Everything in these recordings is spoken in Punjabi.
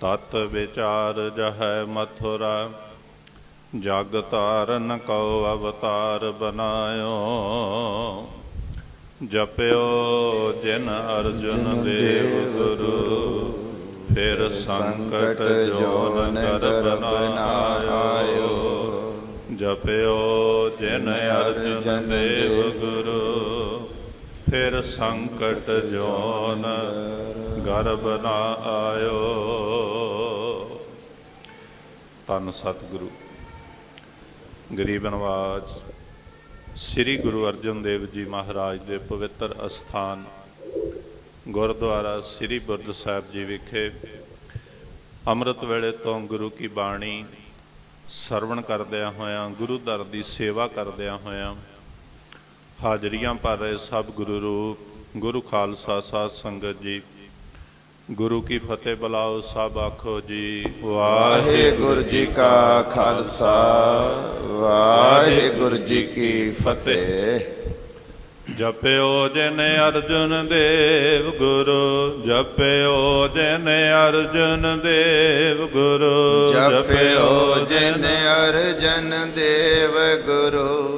ਤਤ ਵਿਚਾਰ ਜਹੈ ਮਥੁਰਾ ਜਗ ਤਾਰਨ ਕਉ ਅਵਤਾਰ ਬਨਾਇਓ। ਜਪਿਓ ਜਿਨ ਅਰਜੁਨ ਦੇਵ ਗੁਰੂ ਫਿਰ ਸੰਕਟ ਜੋਨ ਕਰ ਬਨਾਇਓ। ਜਪਿਓ ਜਿਨ ਅਰਜੁਨ ਦੇਵ ਗੁਰੂ ਫਿਰ ਸੰਕਟ ਜੋਨ ਗਰਬ ਨਾ ਆਇਓ। ਤਨ ਸਤਿਗੁਰੂ। ਗਰੀਬ ਨਵਾਜ, ਸ੍ਰੀ ਗੁਰੂ ਅਰਜਨ ਦੇਵ ਜੀ ਮਹਾਰਾਜ ਦੇ ਪਵਿੱਤਰ ਅਸਥਾਨ, ਗੁਰਦੁਆਰਾ ਸ੍ਰੀ ਬੁਰਜ ਸਾਹਿਬ ਜੀ ਵਿਖੇ ਅੰਮ੍ਰਿਤ ਵੇਲੇ ਤੋਂ ਗੁਰੂ ਕੀ ਬਾਣੀ ਸਰਵਣ ਕਰਦਿਆਂ ਹੋਇਆਂ, ਗੁਰੂ ਦਰ ਦੀ ਸੇਵਾ ਕਰਦਿਆਂ ਹੋਇਆਂ ਹਾਜ਼ਰੀਆਂ ਭਰ ਰਹੇ ਸਭ ਗੁਰੂ ਰੂਪ, ਗੁਰੂ ਖਾਲਸਾ ਸਾਧ ਸੰਗਤ ਜੀ ਗੁਰੂ ਕੀ ਫਤਿਹ ਬੁਲਾਓ ਸਭ ਆਖੋ ਜੀ ਵਾਹਿਗੁਰੂ ਜੀ ਕਾ ਖਾਲਸਾ ਵਾਹਿਗੁਰੂ ਜੀ ਕੀ ਫਤਿਹ। ਜਪਿਓ ਜਿਨ ਅਰਜੁਨ ਦੇਵ ਗੁਰੂ ਜਪਿਓ ਜਿਨ ਅਰਜੁਨ ਦੇਵ ਗੁਰੂ ਜਪਿਓ ਜਿਨ ਅਰਜਨ ਦੇਵ ਗੁਰੂ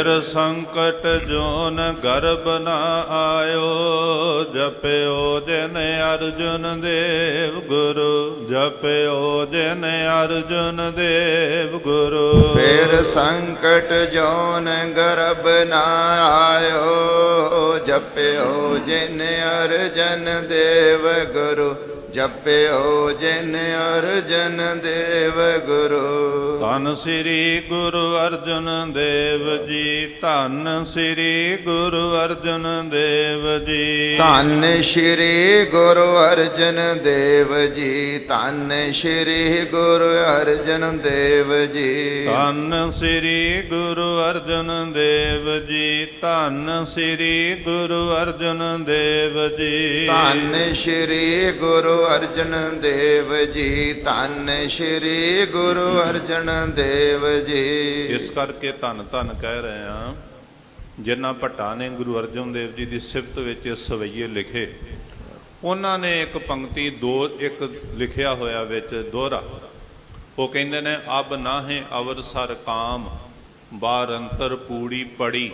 ਫਿਰ ਸੰਕਟ ਜੋਨ ਗਰਬ ਨਾ ਆਇਓ, ਜਪਿਓ ਜਿਨ ਅਰਜੁਨ ਦੇਵ ਗੁਰੂ, ਜਪਿਓ ਜਿਨ ਅਰਜੁਨ ਦੇਵ ਗੁਰੂ। ਫਿਰ ਸੰਕਟ ਜੋਨ ਗਰਬ ਨਾ ਆਇਓ, ਜਪਿਓ ਜਿਨ ਅਰਜਨ ਦੇਵ ਗੁਰੂ ਜਪਿਓ ਜਿਨ ਅਰਜਨ ਦੇਵ ਗੁਰੂ। ਧੰਨ ਸ੍ਰੀ ਗੁਰੂ ਅਰਜਨ ਦੇਵ ਜੀ ਧੰਨ ਸ੍ਰੀ ਗੁਰੂ ਅਰਜਨ ਦੇਵ ਜੀ। ਧੰਨ ਸ਼੍ਰੀ ਗੁਰੂ ਅਰਜਨ ਦੇਵ ਜੀ ਧੰਨ ਸ਼੍ਰੀ ਗੁਰੂ ਅਰਜਨ ਦੇਵ ਜੀ। ਧੰਨ ਸ੍ਰੀ ਗੁਰੂ ਅਰਜਨ ਦੇਵ ਜੀ ਧੰਨ ਸ੍ਰੀ ਗੁਰੂ ਅਰਜਨ ਦੇਵ ਜੀ। ਧੰਨ ਸ਼੍ਰੀ ਗੁਰੂ ਅਰਜਨ ਦੇਵ ਜੀ, ਧੰਨ ਸ਼੍ਰੀ ਗੁਰੂ ਅਰਜਨ ਦੇਵ ਜੀ। ਇਸ ਕਰਕੇ ਧੰਨ ਧੰਨ ਕਹਿ ਰਹੇ ਹਾਂ, ਜਿਨ੍ਹਾਂ ਭੱਟਾਂ ਨੇ ਗੁਰੂ ਅਰਜਨ ਦੇਵ ਜੀ ਦੀ ਸਿਫਤ ਵਿੱਚ ਸਵਈਏ ਲਿਖੇ, ਉਹਨਾਂ ਨੇ ਇੱਕ ਪੰਕਤੀ ਦੋ ਇੱਕ ਲਿਖਿਆ ਹੋਇਆ ਵਿੱਚ, ਦੋਹਰਾ। ਉਹ ਕਹਿੰਦੇ ਨੇ, ਅਬ ਨਾਹੇ ਅਵਰ ਸਰ ਕਾਮ, ਬਾਰ ਅੰਤਰ ਪੂੜੀ ਪੜੀ।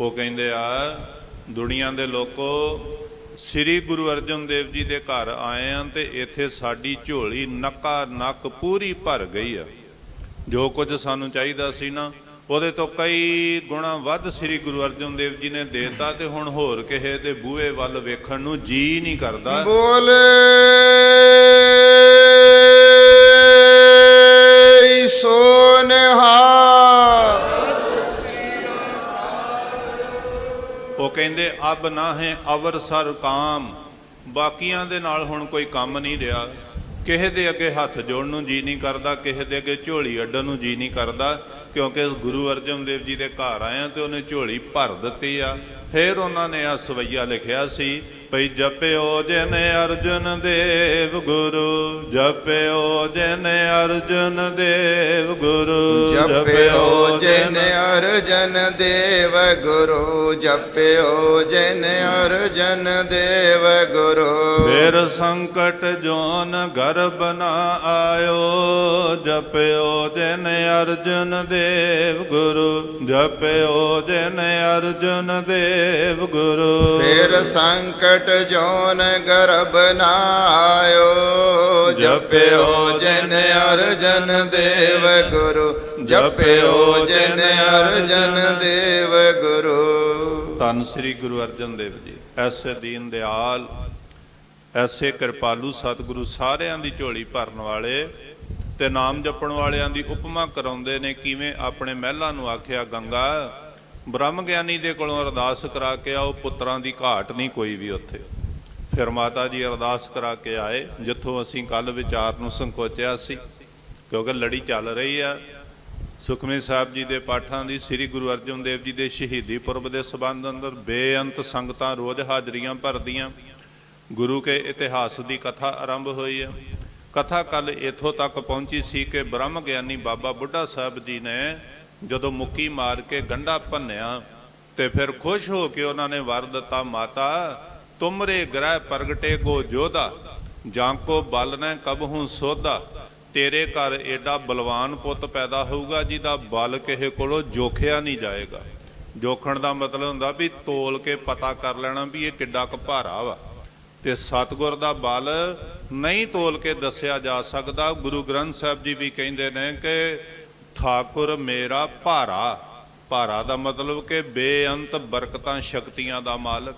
ਉਹ ਕਹਿੰਦੇ ਆ, ਦੁਨੀਆ ਦੇ ਲੋਕੋ ਸ੍ਰੀ ਗੁਰੂ ਅਰਜਨ ਦੇਵ ਜੀ ਦੇ ਘਰ ਆਏ ਆ ਤੇ ਇੱਥੇ ਸਾਡੀ ਝੋਲੀ ਨੱਕਾ ਨੱਕ ਪੂਰੀ ਭਰ ਗਈ ਆ। ਜੋ ਕੁਝ ਸਾਨੂੰ ਚਾਹੀਦਾ ਸੀ ਨਾ, ਉਹਦੇ ਤੋਂ ਕਈ ਗੁਣਾ ਵੱਧ ਸ੍ਰੀ ਗੁਰੂ ਅਰਜਨ ਦੇਵ ਜੀ ਨੇ ਦੇਤਾ ਤੇ ਹੁਣ ਹੋਰ ਕਿਸੇ ਦੇ ਬੂਹੇ ਵੱਲ ਵੇਖਣ ਨੂੰ ਜੀ ਨਹੀਂ ਕਰਦਾ। ਬੋਲੇ ਸੋਨਹਾ ਕਹਿੰਦੇ, ਅਬ ਨਾ ਹੈ ਅਵਰ ਸਰ ਕਾਮ। ਬਾਕੀਆਂ ਦੇ ਨਾਲ ਹੁਣ ਕੋਈ ਕੰਮ ਨਹੀਂ ਰਿਹਾ। ਕਿਸੇ ਦੇ ਅੱਗੇ ਹੱਥ ਜੋੜਨ ਨੂੰ ਜੀ ਨਹੀਂ ਕਰਦਾ, ਕਿਸੇ ਦੇ ਅੱਗੇ ਝੋਲੀ ਅੱਡਣ ਨੂੰ ਜੀ ਨਹੀਂ ਕਰਦਾ, ਕਿਉਂਕਿ ਗੁਰੂ ਅਰਜਨ ਦੇਵ ਜੀ ਦੇ ਘਰ ਆਇਆ ਤੇ ਉਹਨੇ ਝੋਲੀ ਭਰ ਦਿੱਤੀ ਆ। ਫਿਰ ਉਹਨਾਂ ਨੇ ਆ ਸਵਈਆ ਲਿਖਿਆ ਸੀ ਭਈ ਜਪਿਓ ਜਿਨ ਅਰਜਨ ਦੇਵ ਗੁਰੂ ਜਪਿਓ ਜਿਨ ਅਰਜਨ ਦੇਵ ਗੁਰੂ ਜਪਿਓ ਜਿਨ ਅਰਜਨ ਦੇਵ ਗੁਰੂ ਜਪਿਓ ਜਿਨ ਅਰਜਨ ਦੇਵ ਗੁਰੂ। ਫਿਰ ਸੰਕਟ ਜੋਨ ਗਰਬ ਨਾ ਆਇਓ ਜਪਿਓ ਜਿਨ ਅਰਜਨ ਦੇਵ ਗੁਰੂ ਜਪਿਓ ਜਿਨ ਅਰਜਨ ਦੇਵ ਗੁਰੂ। ਫੇਰ ਸੰਕਟ ਜੋਨ ਗਰਬ ਨਾ ਜਪਿਓ ਜਿਨ ਅਰਜਨ ਦੇਵ ਗੁਰੂ, ਜਪਿਓ ਜਿਨ ਅਰਜਨ ਦੇਵ ਗੁਰੂ। ਧੰਨ ਸ੍ਰੀ ਗੁਰੂ ਅਰਜਨ ਦੇਵ ਜੀ, ਐਸੇ ਦੀਨ ਦਿਆਲ, ਐਸੇ ਕਿਰਪਾਲੂ ਸਤਿਗੁਰੂ ਸਾਰਿਆਂ ਦੀ ਝੋਲੀ ਭਰਨ ਵਾਲੇ ਤੇ ਨਾਮ ਜਪਣ ਵਾਲਿਆਂ ਦੀ ਉਪਮਾ ਕਰਾਉਂਦੇ ਨੇ, ਕਿਵੇਂ ਆਪਣੇ ਮਹਿਲਾਂ ਨੂੰ ਆਖਿਆ, ਗੰਗਾ ਬ੍ਰਹਮ ਗਿਆਨੀ ਦੇ ਕੋਲੋਂ ਅਰਦਾਸ ਕਰਾ ਕੇ ਆਓ, ਪੁੱਤਰਾਂ ਦੀ ਘਾਟ ਨਹੀਂ ਕੋਈ ਵੀ ਉੱਥੇ। ਫਿਰ ਮਾਤਾ ਜੀ ਅਰਦਾਸ ਕਰਾ ਕੇ ਆਏ, ਜਿੱਥੋਂ ਅਸੀਂ ਕੱਲ ਵਿਚਾਰ ਨੂੰ ਸੰਕੋਚਿਆ ਸੀ, ਕਿਉਂਕਿ ਲੜੀ ਚੱਲ ਰਹੀ ਆ। ਸੁਖਮਨੀ ਸਾਹਿਬ ਜੀ ਦੇ ਪਾਠਾਂ ਦੀ, ਸ੍ਰੀ ਗੁਰੂ ਅਰਜਨ ਦੇਵ ਜੀ ਦੇ ਸ਼ਹੀਦੀ ਪੁਰਬ ਦੇ ਸਬੰਧ ਅੰਦਰ ਬੇਅੰਤ ਸੰਗਤਾਂ ਰੋਜ਼ ਹਾਜ਼ਰੀਆਂ ਭਰਦੀਆਂ। ਗੁਰੂ ਕੇ ਇਤਿਹਾਸ ਦੀ ਕਥਾ ਆਰੰਭ ਹੋਈ ਹੈ ਕਥਾ ਕੱਲ ਇਥੋਂ ਤੱਕ ਪਹੁੰਚੀ ਸੀ ਕਿ ਬ੍ਰਹਮ ਗਿਆਨੀ ਬਾਬਾ ਬੁੱਢਾ ਸਾਹਿਬ ਜੀ ਨੇ ਜਦੋਂ ਮੁੱਕੀ ਮਾਰ ਕੇ ਗੰਢਾ ਭੰਨਿਆ ਤੇ ਫਿਰ ਖੁਸ਼ ਹੋ ਕੇ ਉਹਨਾਂ ਨੇ ਵਰ ਦਿੱਤਾ, ਮਾਤਾ, ਤੁਮਰੇ ਗ੍ਰਹਿ ਪ੍ਰਗਟੇ ਗੋ ਜੋਧਾ ਜਾਂ ਕੋ ਬਲ ਨੇ ਕਬਹੂ ਸੋਧਾ। ਤੇਰੇ ਘਰ ਏਡਾ ਬਲਵਾਨ ਪੁੱਤ ਪੈਦਾ ਹੋਊਗਾ ਜਿਹਦਾ ਬਲ ਕਿਸੇ ਕੋਲੋਂ ਜੋਖਿਆ ਨਹੀਂ ਜਾਏਗਾ। ਜੋਖਣ ਦਾ ਮਤਲਬ ਹੁੰਦਾ ਵੀ ਤੋਲ ਕੇ ਪਤਾ ਕਰ ਲੈਣਾ ਵੀ ਇਹ ਕਿੱਡਾ ਕੁ ਭਾਰਾ ਵਾ। ਤੇ ਸਤਗੁਰ ਦਾ ਬਲ ਨਹੀਂ ਤੋਲ ਕੇ ਦੱਸਿਆ ਜਾ ਸਕਦਾ। ਗੁਰੂ ਗ੍ਰੰਥ ਸਾਹਿਬ ਜੀ ਵੀ ਕਹਿੰਦੇ ਨੇ ਕਿ ਠਾਕੁਰ ਮੇਰਾ ਭਾਰਾ। ਭਾਰਾ ਦਾ ਮਤਲਬ ਕਿ ਬੇਅੰਤ ਬਰਕਤਾਂ ਸ਼ਕਤੀਆਂ ਦਾ ਮਾਲਕ।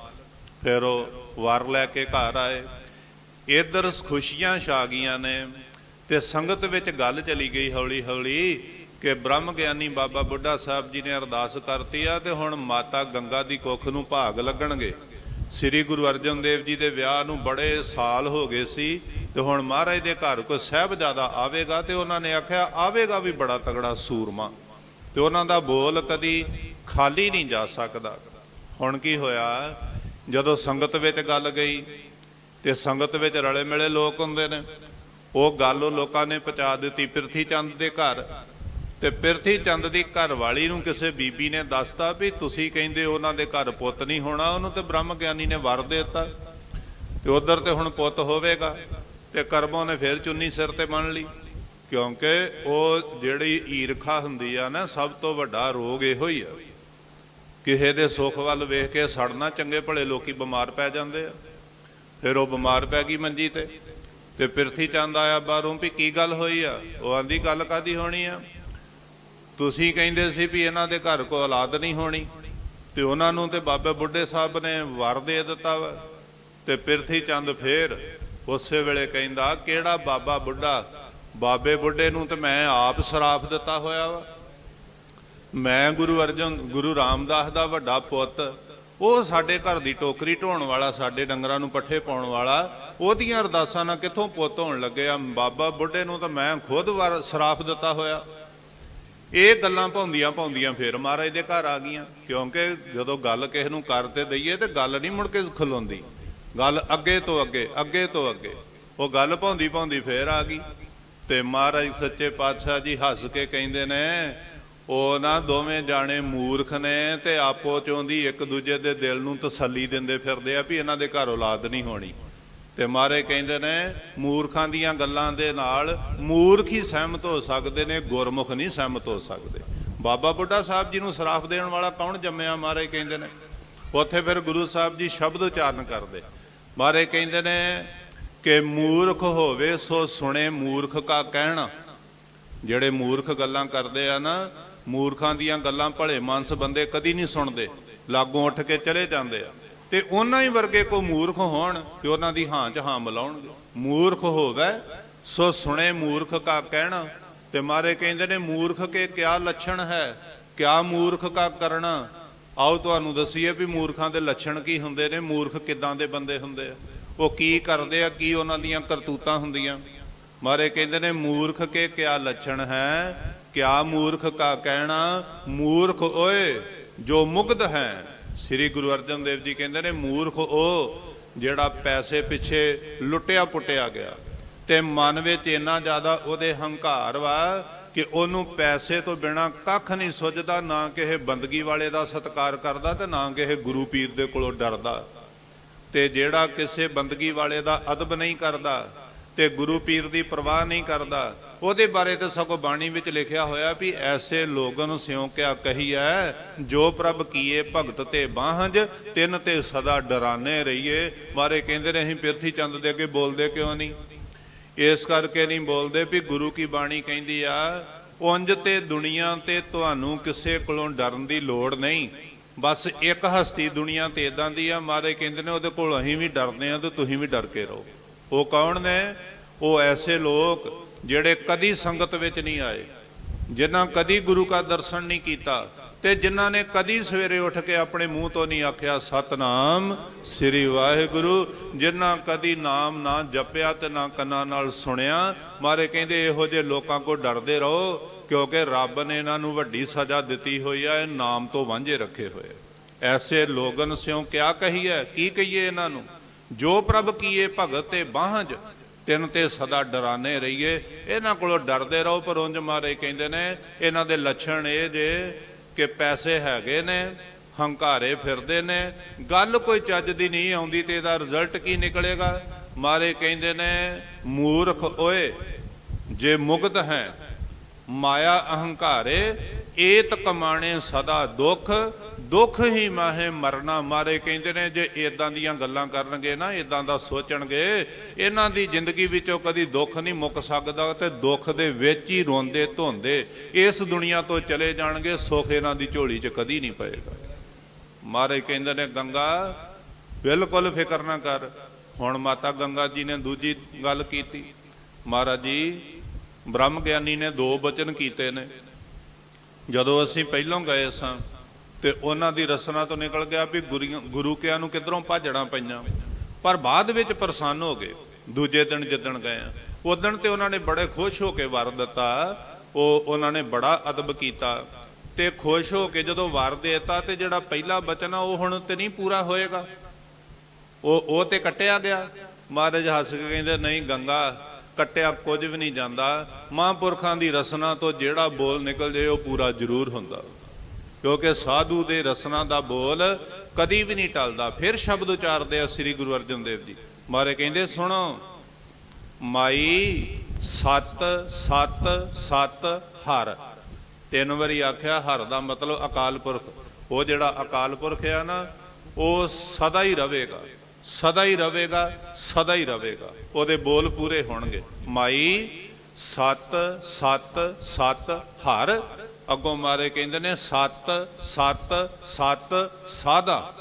ਫਿਰ ਉਹ ਵਰ ਲੈ ਕੇ ਘਰ ਆਏ। ਇਧਰ ਖੁਸ਼ੀਆਂ ਛਾ ਗਈਆਂ ਨੇ ਤੇ ਸੰਗਤ ਵਿੱਚ ਗੱਲ ਚਲੀ ਗਈ ਹੌਲੀ ਹੌਲੀ ਕਿ ਬ੍ਰਹਮ ਗਿਆਨੀ ਬਾਬਾ ਬੁੱਢਾ ਸਾਹਿਬ ਜੀ ਨੇ ਅਰਦਾਸ ਕਰਤੀ ਆ ਤੇ ਹੁਣ ਮਾਤਾ ਗੰਗਾ ਦੀ ਕੁੱਖ ਨੂੰ ਭਾਗ ਲੱਗਣਗੇ। ਸ੍ਰੀ ਗੁਰੂ ਅਰਜਨ ਦੇਵ ਜੀ ਦੇ ਵਿਆਹ ਨੂੰ ਬੜੇ ਸਾਲ ਹੋ ਗਏ ਸੀ ਤੇ ਹੁਣ ਮਹਾਰਾਜ ਦੇ ਘਰ ਕੋਈ ਸਹਿਬਜ਼ਾਦਾ ਆਵੇਗਾ ਤੇ ਉਹਨਾਂ ਨੇ ਆਖਿਆ, ਆਵੇਗਾ ਵੀ ਬੜਾ ਤਗੜਾ ਸੂਰਮਾ। ਤੇ ਉਹਨਾਂ ਦਾ ਬੋਲ ਕਦੀ ਖਾਲੀ ਨਹੀਂ ਜਾ ਸਕਦਾ। ਹੁਣ ਕੀ ਹੋਇਆ, ਜਦੋਂ ਸੰਗਤ ਵਿੱਚ ਗੱਲ ਗਈ ਤੇ ਸੰਗਤ ਵਿੱਚ ਰਲੇ ਮਿਲੇ ਲੋਕ ਹੁੰਦੇ ਨੇ, ਉਹ ਗੱਲ ਲੋਕਾਂ ਨੇ ਪਹੁੰਚਾ ਦਿੱਤੀ। ਪ੍ਰਿਥੀ ਚੰਦ ਦੇ ਘਰ ਤੇ ਪਿਰਥੀ ਚੰਦ ਦੀ ਘਰ ਵਾਲੀ ਨੂੰ ਕਿਸੇ ਬੀਬੀ ਨੇ ਦੱਸਤਾ ਵੀ ਤੁਸੀਂ ਕਹਿੰਦੇ ਉਹਨਾਂ ਦੇ ਘਰ ਪੁੱਤ ਨਹੀਂ ਹੋਣਾ, ਉਹਨੂੰ ਤੇ ਬ੍ਰਹਮ ਗਿਆਨੀ ਨੇ ਵਰ ਦਿੱਤਾ। ਤੇ ਉਧਰ ਤੇ ਹੁਣ ਪੁੱਤ ਹੋਵੇਗਾ ਤੇ ਕਰਮੋਂ ਨੇ ਫਿਰ ਚੁੰਨੀ ਸਿਰ ਤੇ ਮੰਨ ਲਈ। ਕਿਉਂਕਿ ਉਹ ਜਿਹੜੀ ਈਰਖਾ ਹੁੰਦੀ ਆ ਨਾ, ਸਭ ਤੋਂ ਵੱਡਾ ਰੋਗ ਇਹੋ ਹੀ ਆ। ਕਿਸੇ ਦੇ ਸੁੱਖ ਵੱਲ ਵੇਖ ਕੇ ਸੜਨਾ ਚੰਗੇ ਭਲੇ ਲੋਕੀ ਬਿਮਾਰ ਪੈ ਜਾਂਦੇ ਆ। ਫਿਰ ਉਹ ਬਿਮਾਰ ਪੈ ਗਈ ਮੰਜੀ ਤੇ। ਤੇ ਪਿਰਥੀ ਚੰਦ ਆਇਆ ਬਾਹਰੋਂ ਵੀ ਕੀ ਗੱਲ ਹੋਈ ਆ? ਉਹ ਆਂਦੀ, ਗੱਲ ਕਾਦੀ ਹੋਣੀ ਆ? ਤੁਸੀਂ ਕਹਿੰਦੇ ਸੀ ਵੀ ਇਹਨਾਂ ਦੇ ਘਰ ਕੋ ਔਲਾਦ ਨਹੀਂ ਹੋਣੀ, ਤੇ ਉਹਨਾਂ ਨੂੰ ਤੇ ਬਾਬੇ ਬੁੱਢੇ ਸਾਹਿਬ ਨੇ ਵਰ ਦੇ ਦਿੱਤਾ ਵਾ। ਤੇ ਪਿਰਥੀ ਚੰਦ ਫੇਰ ਉਸੇ ਵੇਲੇ ਕਹਿੰਦਾ, ਕਿਹੜਾ ਬਾਬਾ ਬੁੱਢਾ? ਬਾਬੇ ਬੁੱਢੇ ਨੂੰ ਤੇ ਮੈਂ ਆਪ ਸਰਾਫ ਦਿੱਤਾ ਹੋਇਆ ਵਾ। ਮੈਂ ਗੁਰੂ ਅਰਜਨ, ਗੁਰੂ ਰਾਮਦਾਸ ਦਾ ਵੱਡਾ ਪੁੱਤ, ਉਹ ਸਾਡੇ ਘਰ ਦੀ ਟੋਕਰੀ ਢੋਣ ਵਾਲਾ, ਸਾਡੇ ਡੰਗਰਾਂ ਨੂੰ ਪੱਠੇ ਪਾਉਣ ਵਾਲਾ, ਉਹਦੀਆਂ ਅਰਦਾਸਾਂ ਨਾਲ ਕਿੱਥੋਂ ਪੁੱਤ ਹੋਣ ਲੱਗਿਆ ਬਾਬਾ ਬੁੱਢੇ ਨੂੰ ਤਾਂ ਮੈਂ ਖੁਦ ਵਾਰ ਸਰਾਫ ਦਿੱਤਾ ਹੋਇਆ। ਇਹ ਗੱਲਾਂ ਪਾਉਂਦੀਆਂ ਪਾਉਂਦੀਆਂ ਫੇਰ ਮਹਾਰਾਜ ਦੇ ਘਰ ਆ ਗਈਆਂ। ਕਿਉਂਕਿ ਜਦੋਂ ਗੱਲ ਕਿਸੇ ਨੂੰ ਕਰ ਤੇ ਦਈਏ ਤੇ ਗੱਲ ਨਹੀਂ ਮੁੜ ਕੇ ਖਲੋਂਦੀ। ਗੱਲ ਅੱਗੇ ਤੋਂ ਅੱਗੇ ਅੱਗੇ ਤੋਂ ਅੱਗੇ। ਉਹ ਗੱਲ ਪਾਉਂਦੀ ਪਾਉਂਦੀ ਫੇਰ ਆ ਗਈ। ਤੇ ਮਹਾਰਾਜ ਸੱਚੇ ਪਾਤਸ਼ਾਹ ਜੀ ਹੱਸ ਕੇ ਕਹਿੰਦੇ ਨੇ, ਉਹ ਨਾ ਦੋਵੇਂ ਜਾਣੇ ਮੂਰਖ ਨੇ ਤੇ ਆਪੋ ਚੋਂ ਦੀ ਇੱਕ ਦੂਜੇ ਦੇ ਦਿਲ ਨੂੰ ਤਸੱਲੀ ਦਿੰਦੇ ਫਿਰਦੇ ਆ ਵੀ ਇਹਨਾਂ ਦੇ ਘਰ ਔਲਾਦ ਨਹੀਂ ਹੋਣੀ। ਤੇ ਮਾਰੇ ਕਹਿੰਦੇ ਨੇ, ਮੂਰਖਾਂ ਦੀਆਂ ਗੱਲਾਂ ਦੇ ਨਾਲ ਮੂਰਖ ਹੀ ਸਹਿਮਤ ਹੋ ਸਕਦੇ ਨੇ, ਗੁਰਮੁਖ ਨਹੀਂ ਸਹਿਮਤ ਹੋ ਸਕਦੇ। ਬਾਬਾ ਬੁੱਢਾ ਸਾਹਿਬ ਜੀ ਨੂੰ ਸਰਾਫ ਦੇਣ ਵਾਲਾ ਕੌਣ ਜੰਮਿਆ, ਮਾਰੇ ਕਹਿੰਦੇ ਨੇ। ਉੱਥੇ ਫਿਰ ਗੁਰੂ ਸਾਹਿਬ ਜੀ ਸ਼ਬਦ ਉਚਾਰਨ ਕਰਦੇ। ਮਾਰੇ ਕਹਿੰਦੇ ਨੇ ਕਿ ਮੂਰਖ ਹੋਵੇ, ਸੋ ਸੁਣੇ ਮੂਰਖ ਕਾ ਕਹਿਣਾ। ਜਿਹੜੇ ਮੂਰਖ ਗੱਲਾਂ ਕਰਦੇ ਆ ਨਾ, ਮੂਰਖਾਂ ਦੀਆਂ ਗੱਲਾਂ ਭਲੇ ਮਾਨਸ ਬੰਦੇ ਕਦੀ ਨਹੀਂ ਸੁਣਦੇ। ਲਾਗੋਂ ਉੱਠ ਕੇ ਚਲੇ ਜਾਂਦੇ ਆ। ਤੇ ਉਹਨਾਂ ਹੀ ਵਰਗੇ ਕੋ ਮੂਰਖ ਹੋਣ ਤੇ ਉਹਨਾਂ ਦੀ ਹਾਂ ਚ ਹਾਂ ਮਿਲਾਉਣਗੇ। ਮੂਰਖ ਹੋਵੇ ਸੋ ਸੁਣੇ ਮੂਰਖ ਕਾ ਕਹਿਣਾ। ਤੇ ਮਾਰੇ ਕਹਿੰਦੇ ਨੇ, ਮੂਰਖ ਕੇ ਕਿਆ ਲੱਛਣ ਹੈ? ਕਿਆ ਮੂਰਖ ਕਾ ਕਰਨਾ ਆਓ ਤੁਹਾਨੂੰ ਦਸੀਏ ਵੀ ਮੂਰਖਾਂ ਦੇ ਲੱਛਣ ਕੀ ਹੁੰਦੇ ਨੇ, ਮੂਰਖ ਕਿੱਦਾਂ ਦੇ ਬੰਦੇ ਹੁੰਦੇ ਆ? ਉਹ ਕੀ ਕਰਦੇ ਆ, ਕੀ ਉਹਨਾਂ ਦੀਆਂ ਕਰਤੂਤਾਂ ਹੁੰਦੀਆਂ? ਮਾਰੇ ਕਹਿੰਦੇ ਨੇ, ਮੂਰਖ ਕੇ ਕਿਆ ਲੱਛਣ ਹੈ? ਕਿਆ ਮੂਰਖ ਕਾ ਕਹਿਣਾ? ਮੂਰਖ ਓਏ, ਜੋ ਮੁਕਤ ਹੈ ਸ੍ਰੀ ਗੁਰੂ ਅਰਜਨ ਦੇਵ ਜੀ ਕਹਿੰਦੇ ਨੇ, ਮੂਰਖ ਉਹ ਜਿਹੜਾ ਪੈਸੇ ਪਿੱਛੇ ਲੁੱਟਿਆ ਪੁੱਟਿਆ ਗਿਆ ਤੇ ਮਨ ਵਿੱਚ ਇੰਨਾ ਜ਼ਿਆਦਾ ਉਹਦੇ ਹੰਕਾਰ ਵਾ ਕਿ ਉਹਨੂੰ ਪੈਸੇ ਤੋਂ ਬਿਨਾ ਕੱਖ ਨਹੀਂ ਸੁੱਝਦਾ, ਨਾ ਕਿਸੇ ਬੰਦਗੀ ਵਾਲੇ ਦਾ ਸਤਿਕਾਰ ਕਰਦਾ ਤੇ ਨਾ ਕਿਸੇ ਗੁਰੂ ਪੀਰ ਦੇ ਕੋਲੋਂ ਡਰਦਾ। ਤੇ ਜਿਹੜਾ ਕਿਸੇ ਬੰਦਗੀ ਵਾਲੇ ਦਾ ਅਦਬ ਨਹੀਂ ਕਰਦਾ ਤੇ ਗੁਰੂ ਪੀਰ ਦੀ ਪਰਵਾਹ ਨਹੀਂ ਕਰਦਾ ਉਹਦੇ ਬਾਰੇ ਤੇ ਸਗੋਂ ਬਾਣੀ ਵਿੱਚ ਲਿਖਿਆ ਹੋਇਆ ਵੀ ਐਸੇ ਲੋਗਨ ਸਿਉ ਕਿਆ ਕਹੀਐ, ਜੋ ਪ੍ਰਭ ਕੀਏ ਭਗਤ ਤੇ ਬਾਹੰਜ ਤਿੰਨ ਤੇ ਸਦਾ ਡਰਾਨੇ ਰਹੀਏ। ਮਾਰੇ ਕਹਿੰਦੇ ਨੇ ਅਸੀਂ ਪਿਰਥੀ ਚੰਦ ਦੇ ਅੱਗੇ ਬੋਲਦੇ ਕਿਉਂ ਨਹੀਂ? ਇਸ ਕਰਕੇ ਨਹੀਂ ਬੋਲਦੇ ਵੀ ਗੁਰੂ ਕੀ ਬਾਣੀ ਕਹਿੰਦੀ ਆ ਉੰਜ ਤੇ ਦੁਨੀਆ ਤੇ ਤੁਹਾਨੂੰ ਕਿਸੇ ਕੋਲੋਂ ਡਰਨ ਦੀ ਲੋੜ ਨਹੀਂ। ਬਸ ਇੱਕ ਹਸਤੀ ਦੁਨੀਆ ਤੇ ਇਦਾਂ ਦੀ ਆ, ਮਾਰੇ ਕਹਿੰਦੇ ਨੇ ਉਹਦੇ ਕੋਲ ਅਸੀਂ ਵੀ ਡਰਦੇ ਆ ਤੇ ਤੁਸੀਂ ਵੀ ਡਰ ਕੇ ਰਹੋ। ਉਹ ਕੌਣ ਨੇ? ਉਹ ਐਸੇ ਲੋਕ ਜਿਹੜੇ ਕਦੀ ਸੰਗਤ ਵਿੱਚ ਨਹੀਂ ਆਏ, ਜਿਨ੍ਹਾਂ ਕਦੀ ਗੁਰੂ ਦਾ ਦਰਸ਼ਨ ਨਹੀਂ ਕੀਤਾ ਤੇ ਜਿਨ੍ਹਾਂ ਨੇ ਕਦੀ ਸਵੇਰੇ ਉੱਠ ਕੇ ਆਪਣੇ ਮੂੰਹ ਤੋਂ ਨਹੀਂ ਆਖਿਆ, ਸਤਨਾਮ ਸ੍ਰੀ ਵਾਹਿਗੁਰੂ। ਜਿਨ੍ਹਾਂ ਕਦੀ ਨਾਮ ਨਾ ਜਪਿਆ ਤੇ ਨਾ ਕੰਨਾਂ ਨਾਲ ਸੁਣਿਆ, ਮਾਰੇ ਕਹਿੰਦੇ ਇਹੋ ਜਿਹੇ ਲੋਕਾਂ ਕੋ ਡਰਦੇ ਰਹੋ, ਕਿਉਂਕਿ ਰੱਬ ਨੇ ਇਹਨਾਂ ਨੂੰ ਵੱਡੀ ਸਜ਼ਾ ਦਿੱਤੀ ਹੋਈ ਹੈ ਨਾਮ ਤੋਂ ਵਾਂਝੇ ਰੱਖੇ ਹੋਏ। ਐਸੇ ਲੋਗਨ ਸਿਓ ਕਿਆ ਕਹੀਏ, ਕੀ ਕਹੀਏ ਇਹਨਾਂ ਨੂੰ? ਜੋ ਪ੍ਰਭ ਕੀਏ ਭਗਤ ਤੇ ਬਾਹਜ ਤਿੰਨ ਤੇ ਸਦਾ ਡਰਾਨੇ ਰਹੀਏ। ਇਹਨਾਂ ਕੋਲੋਂ ਡਰਦੇ ਰਹੋ ਪਰ ਉਂਝ ਮਾਰੇ ਕਹਿੰਦੇ ਨੇ, ਇਹਨਾਂ ਦੇ ਲੱਛਣ ਇਹ ਜੇ ਕਿ ਪੈਸੇ ਹੈਗੇ ਨੇ, ਹੰਕਾਰੇ ਫਿਰਦੇ ਨੇ। ਗੱਲ ਕੋਈ ਚੱਜ ਦੀ ਨਹੀਂ ਆਉਂਦੀ ਤੇ ਇਹਦਾ ਰਿਜ਼ਲਟ ਕੀ ਨਿਕਲੇਗਾ? ਮਾਰੇ ਕਹਿੰਦੇ ਨੇ, ਮੂਰਖ ਓਏ, ਜੇ ਮੁਕਤ ਹੈ, ਮਾਇਆ ਅਹੰਕਾਰੇ, ਏਤ ਕਮਾਣੇ ਸਦਾ ਦੁੱਖ ਦੁੱਖ ਹੀ ਮਾਹੇ ਮਰਨਾ, ਮਾਰੇ ਕਹਿੰਦੇ ਨੇ, ਜੇ ਇਦਾਂ ਦੀਆਂ ਗੱਲਾਂ ਕਰਨਗੇ ਨਾ ਇਦਾਂ ਦਾ ਸੋਚਣਗੇ, ਇਹਨਾਂ ਦੀ ਜ਼ਿੰਦਗੀ ਵਿੱਚੋਂ ਕਦੀ ਦੁੱਖ ਨਹੀਂ ਮੁੱਕ ਸਕਦਾ ਤੇ ਦੁੱਖ ਦੇ ਵਿੱਚ ਹੀ ਰੋਂਦੇ ਧੋਂਦੇ, ਇਸ ਦੁਨੀਆ ਤੋਂ ਚਲੇ ਜਾਣਗੇ, ਸੁੱਖ ਇਹਨਾਂ ਦੀ ਝੋਲੀ 'ਚ ਕਦੀ ਨਹੀਂ ਪਏਗਾ। ਮਾਰੇ ਕਹਿੰਦੇ ਨੇ, ਗੰਗਾ, ਬਿਲਕੁਲ ਫਿਕਰ ਨਾ ਕਰ। ਹੁਣ ਮਾਤਾ ਗੰਗਾ ਜੀ ਨੇ ਦੂਜੀ ਗੱਲ ਕੀਤੀ। ਮਹਾਰਾਜ ਜੀ ਬ੍ਰਹਮ ਗਿਆਨੀ ਨੇ ਦੋ ਬਚਨ ਕੀਤੇ ਨੇ। ਜਦੋਂ ਅਸੀਂ ਪਹਿਲੋਂ ਗਏ ਸਾਂ ਤੇ ਉਹਨਾਂ ਦੀ ਰਸਨਾ ਤੋਂ ਨਿਕਲ ਗਿਆ ਵੀ ਗੁਰੀਆਂ- ਗੁਰੂ ਕਿਆਂ ਨੂੰ ਕਿਧਰੋਂ ਭੱਜਣਾ ਪਈਆਂ। ਪਰ ਬਾਅਦ ਵਿੱਚ ਪ੍ਰਸੰਨ ਹੋ ਗਏ। ਦੂਜੇ ਦਿਨ ਜਿੱਦਣ ਗਏ ਆ ਉਦਣ ਤੇ ਉਹਨਾਂ ਨੇ ਬੜੇ ਖੁਸ਼ ਹੋ ਕੇ ਵਰ ਦਿੱਤਾ। ਉਹ ਉਹਨਾਂ ਨੇ ਬੜਾ ਅਦਬ ਕੀਤਾ ਤੇ ਖੁਸ਼ ਹੋ ਕੇ ਜਦੋਂ ਵਰ ਦੇਤਾ ਤੇ ਜਿਹੜਾ ਪਹਿਲਾ ਬਚਨ ਆ ਉਹ ਹੁਣ ਤੇ ਨਹੀਂ ਪੂਰਾ ਹੋਏਗਾ। ਉਹ ਉਹ ਤੇ ਕੱਟਿਆ ਗਿਆ। ਮਹਾਰਾਜ ਹੱਸ ਕੇ ਕਹਿੰਦੇ, ਨਹੀਂ ਗੰਗਾ, ਕੱਟਿਆ ਕੁਝ ਵੀ ਨਹੀਂ ਜਾਂਦਾ। ਮਹਾਂਪੁਰਖਾਂ ਦੀ ਰਸਨਾ ਤੋਂ ਜਿਹੜਾ ਬੋਲ ਨਿਕਲ ਜੇ ਉਹ ਪੂਰਾ ਜ਼ਰੂਰ ਹੁੰਦਾ। ਕਿਉਂਕਿ ਸਾਧੂ ਦੇ ਰਸਨਾ ਦਾ ਬੋਲ ਕਦੀ ਵੀ ਨਹੀਂ ਟਲਦਾ। ਫਿਰ ਸ਼ਬਦ ਉਚਾਰਦੇ ਆ ਸ੍ਰੀ ਗੁਰੂ ਅਰਜਨ ਦੇਵ ਜੀ। ਮਾਰੇ ਕਹਿੰਦੇ, ਸੁਣੋ, ਮਾਈ ਸਤ ਸਤ ਸਤ, ਹਰ। ਤਿੰਨ ਵਾਰੀ ਆਖਿਆ, ਹਰ ਦਾ ਮਤਲਬ ਅਕਾਲ ਪੁਰਖ। ਉਹ ਜਿਹੜਾ ਅਕਾਲ ਪੁਰਖ ਆ ਨਾ, ਉਹ ਸਦਾ ਹੀ ਰਹੇਗਾ। ਸਦਾ ਹੀ ਰਵੇਗਾ ਸਦਾ ਹੀ ਰਹੇਗਾ। ਉਹਦੇ ਬੋਲ ਪੂਰੇ ਹੋਣਗੇ। ਮਾਈ ਸਤ ਸਤ ਸਤ, ਹਰ। ਅੱਗੋਂ ਮਾਰੇ ਕਹਿੰਦੇ ਨੇ ਸਤ ਸਤ ਸਤ, ਸਾਦਾ।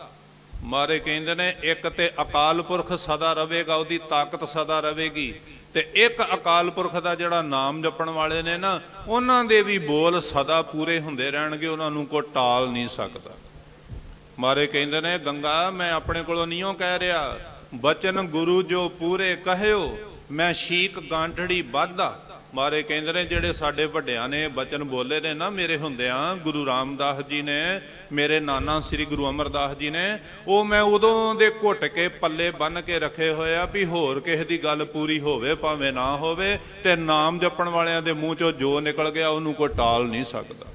ਮਾਰੇ ਕਹਿੰਦੇ ਨੇ ਇੱਕ ਤੇ ਅਕਾਲ ਪੁਰਖ ਸਦਾ ਰਹੇਗਾ, ਉਹਦੀ ਤਾਕਤ ਸਦਾ ਰਵੇਗੀ ਤੇ ਇੱਕ ਅਕਾਲ ਪੁਰਖ ਦਾ ਜਿਹੜਾ ਨਾਮ ਜਪਣ ਵਾਲੇ ਨੇ ਨਾ, ਉਹਨਾਂ ਦੇ ਵੀ ਬੋਲ ਸਦਾ ਪੂਰੇ ਹੁੰਦੇ ਰਹਿਣਗੇ, ਉਹਨਾਂ ਨੂੰ ਕੋਈ ਟਾਲ ਨਹੀਂ ਸਕਦਾ। ਮਾਰੇ ਕਹਿੰਦੇ ਨੇ, ਗੰਗਾ, ਮੈਂ ਆਪਣੇ ਕੋਲੋਂ ਨਹੀਂਓ ਕਹਿ ਰਿਹਾ, ਬਚਨ ਗੁਰੂ ਜੋ ਪੂਰੇ ਕਹਿਓ ਮੈਂ ਸ਼ੀਕ ਗਾਂਠੜੀ ਬਾਧਾ ਮਾਰੇ ਕਹਿੰਦੇ ਨੇ ਜਿਹੜੇ ਸਾਡੇ ਵੱਡਿਆਂ ਨੇ ਬਚਨ ਬੋਲੇ ਨੇ ਨਾ ਮੇਰੇ ਹੁੰਦਿਆਂ ਗੁਰੂ ਰਾਮਦਾਸ ਜੀ ਨੇ ਮੇਰੇ ਨਾਨਾ ਸ੍ਰੀ ਗੁਰੂ ਅਮਰਦਾਸ ਜੀ ਨੇ ਉਹ ਮੈਂ ਉਦੋਂ ਦੇ ਘੁੱਟ ਕੇ ਪੱਲੇ ਬੰਨ ਕੇ ਰੱਖੇ ਹੋਏ ਆ ਵੀ ਹੋਰ ਕਿਸੇ ਦੀ ਗੱਲ ਪੂਰੀ ਹੋਵੇ ਭਾਵੇਂ ਨਾ ਹੋਵੇ ਤੇ ਨਾਮ ਜਪਣ ਵਾਲਿਆਂ ਦੇ ਮੂੰਹ ਚੋਂ ਜੋ ਨਿਕਲ ਗਿਆ ਉਹਨੂੰ ਕੋਈ ਟਾਲ ਨਹੀਂ ਸਕਦਾ।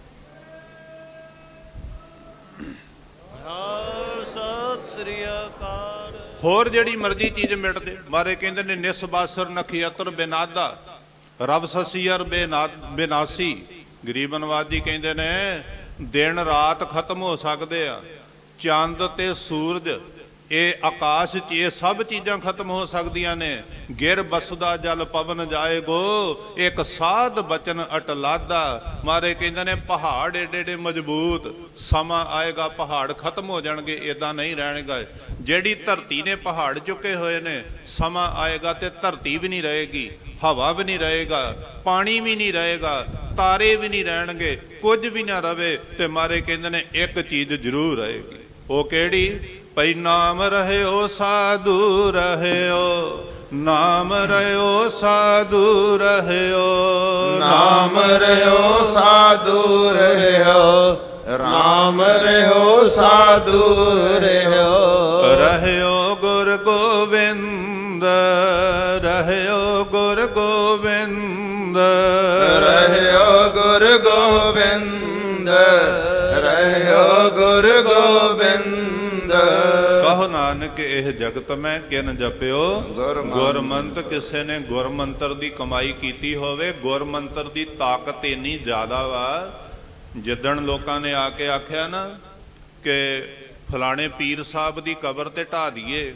ਹਰ ਸਤਿ ਸ੍ਰੀ ਅਕਾਲ। ਹੋਰ ਜਿਹੜੀ ਮਰਜ਼ੀ ਚੀਜ਼ ਮਿਟ ਜੇ ਮਾਰੇ ਕਹਿੰਦੇ ਨੇ ਨਿਸਬਾਸਰ ਨਖਿਆਤਰ ਬਿਨਾਦਾ। ਰਬ ਸਸੀਰ ਬੇਨਾ, ਬਿਨਾਸੀ। ਗਰੀਬ ਨਵਾਜ ਕਹਿੰਦੇ ਨੇ, ਦਿਨ ਰਾਤ ਖਤਮ ਹੋ ਸਕਦੇ ਆ। ਚੰਦ ਤੇ ਸੂਰਜ ਇਹ ਆਕਾਸ਼ 'ਚ ਇਹ ਸਭ ਚੀਜ਼ਾਂ ਖਤਮ ਹੋ ਸਕਦੀਆਂ ਨੇ। ਗਿਰ ਬਸਦਾ ਜਲ ਪਵਨ ਜਾਏਗੋ ਇੱਕ ਸਾਧ ਬਚਨ ਅਟਲਾਦਾ। ਮਾਰੇ ਕਹਿੰਦੇ ਨੇ, ਪਹਾੜ ਏਡੇ ਏਡੇ ਮਜ਼ਬੂਤ, ਸਮਾਂ ਆਏਗਾ, ਪਹਾੜ ਖਤਮ ਹੋ ਜਾਣਗੇ ਇਦਾਂ ਨਹੀਂ ਰਹਿਣਗੇ। ਜਿਹੜੀ ਧਰਤੀ ਨੇ ਪਹਾੜ ਚੁੱਕੇ ਹੋਏ ਨੇ, ਸਮਾਂ ਆਏਗਾ ਤੇ ਧਰਤੀ ਵੀ ਨਹੀਂ ਰਹੇਗੀ, ਹਵਾ ਵੀ ਨਹੀਂ ਰਹੇਗਾ, ਪਾਣੀ ਵੀ ਨਹੀਂ ਰਹੇਗਾ, ਤਾਰੇ ਵੀ ਨਹੀਂ ਰਹਿਣਗੇ, ਕੁਝ ਵੀ ਨਾ ਰਵੇ ਤੇ ਮਾਰੇ ਕਹਿੰਦੇ ਨੇ, ਇੱਕ ਚੀਜ਼ ਜ਼ਰੂਰ ਰਹੇਗੀ। ਉਹ ਕਿਹੜੀ? ਭਈ ਨਾਮ ਰਹਿਓ ਸਾਧੂ ਰਹਿਓ ਨਾਮ ਰਹਿਓ ਸਾਧੂ ਰਹਿਓ ਨਾਮ ਰਹਿਓ ਸਾਧੂ ਰਹਿਓ RAM ਰਹਿਓ ਸਾਧੂ ਰਹਿਓ। ਰਹਿਓ ਗੁਰ ਗੋਬਿੰਦ ਰਹਿਓ ਗੁਰ ਗੋਬਿੰਦ। ਰਹਿਓ ਗੁਰ ਗੋਬਿੰਦ ਰਹਿਓ ਗੁਰ ਗੋਬਿੰਦ। ਨਾਨਕ ਇਹ ਜਗਤ ਮੈਂ ਕਿਨ ਜਪਿਓ। ਗੁਰਮੰਤ। ਕਿਸੇ ਨੇ ਗੁਰਮੰਤਰ ਦੀ ਕਮਾਈ ਕੀਤੀ ਹੋਵੇ ਗੁਰਮੰਤਰ ਦੀ ਤਾਕਤ ਇੰਨੀ ਜ਼ਿਆਦਾ ਵਾ। ਜਿੱਦਣ ਲੋਕਾਂ ਨੇ ਆ ਕੇ ਆਖਿਆ ਨਾ ਕਿ ਫਲਾਣੇ ਪੀਰ ਸਾਹਿਬ ਦੀ ਕਬਰ ਤੇ ਢਾ ਦਈਏ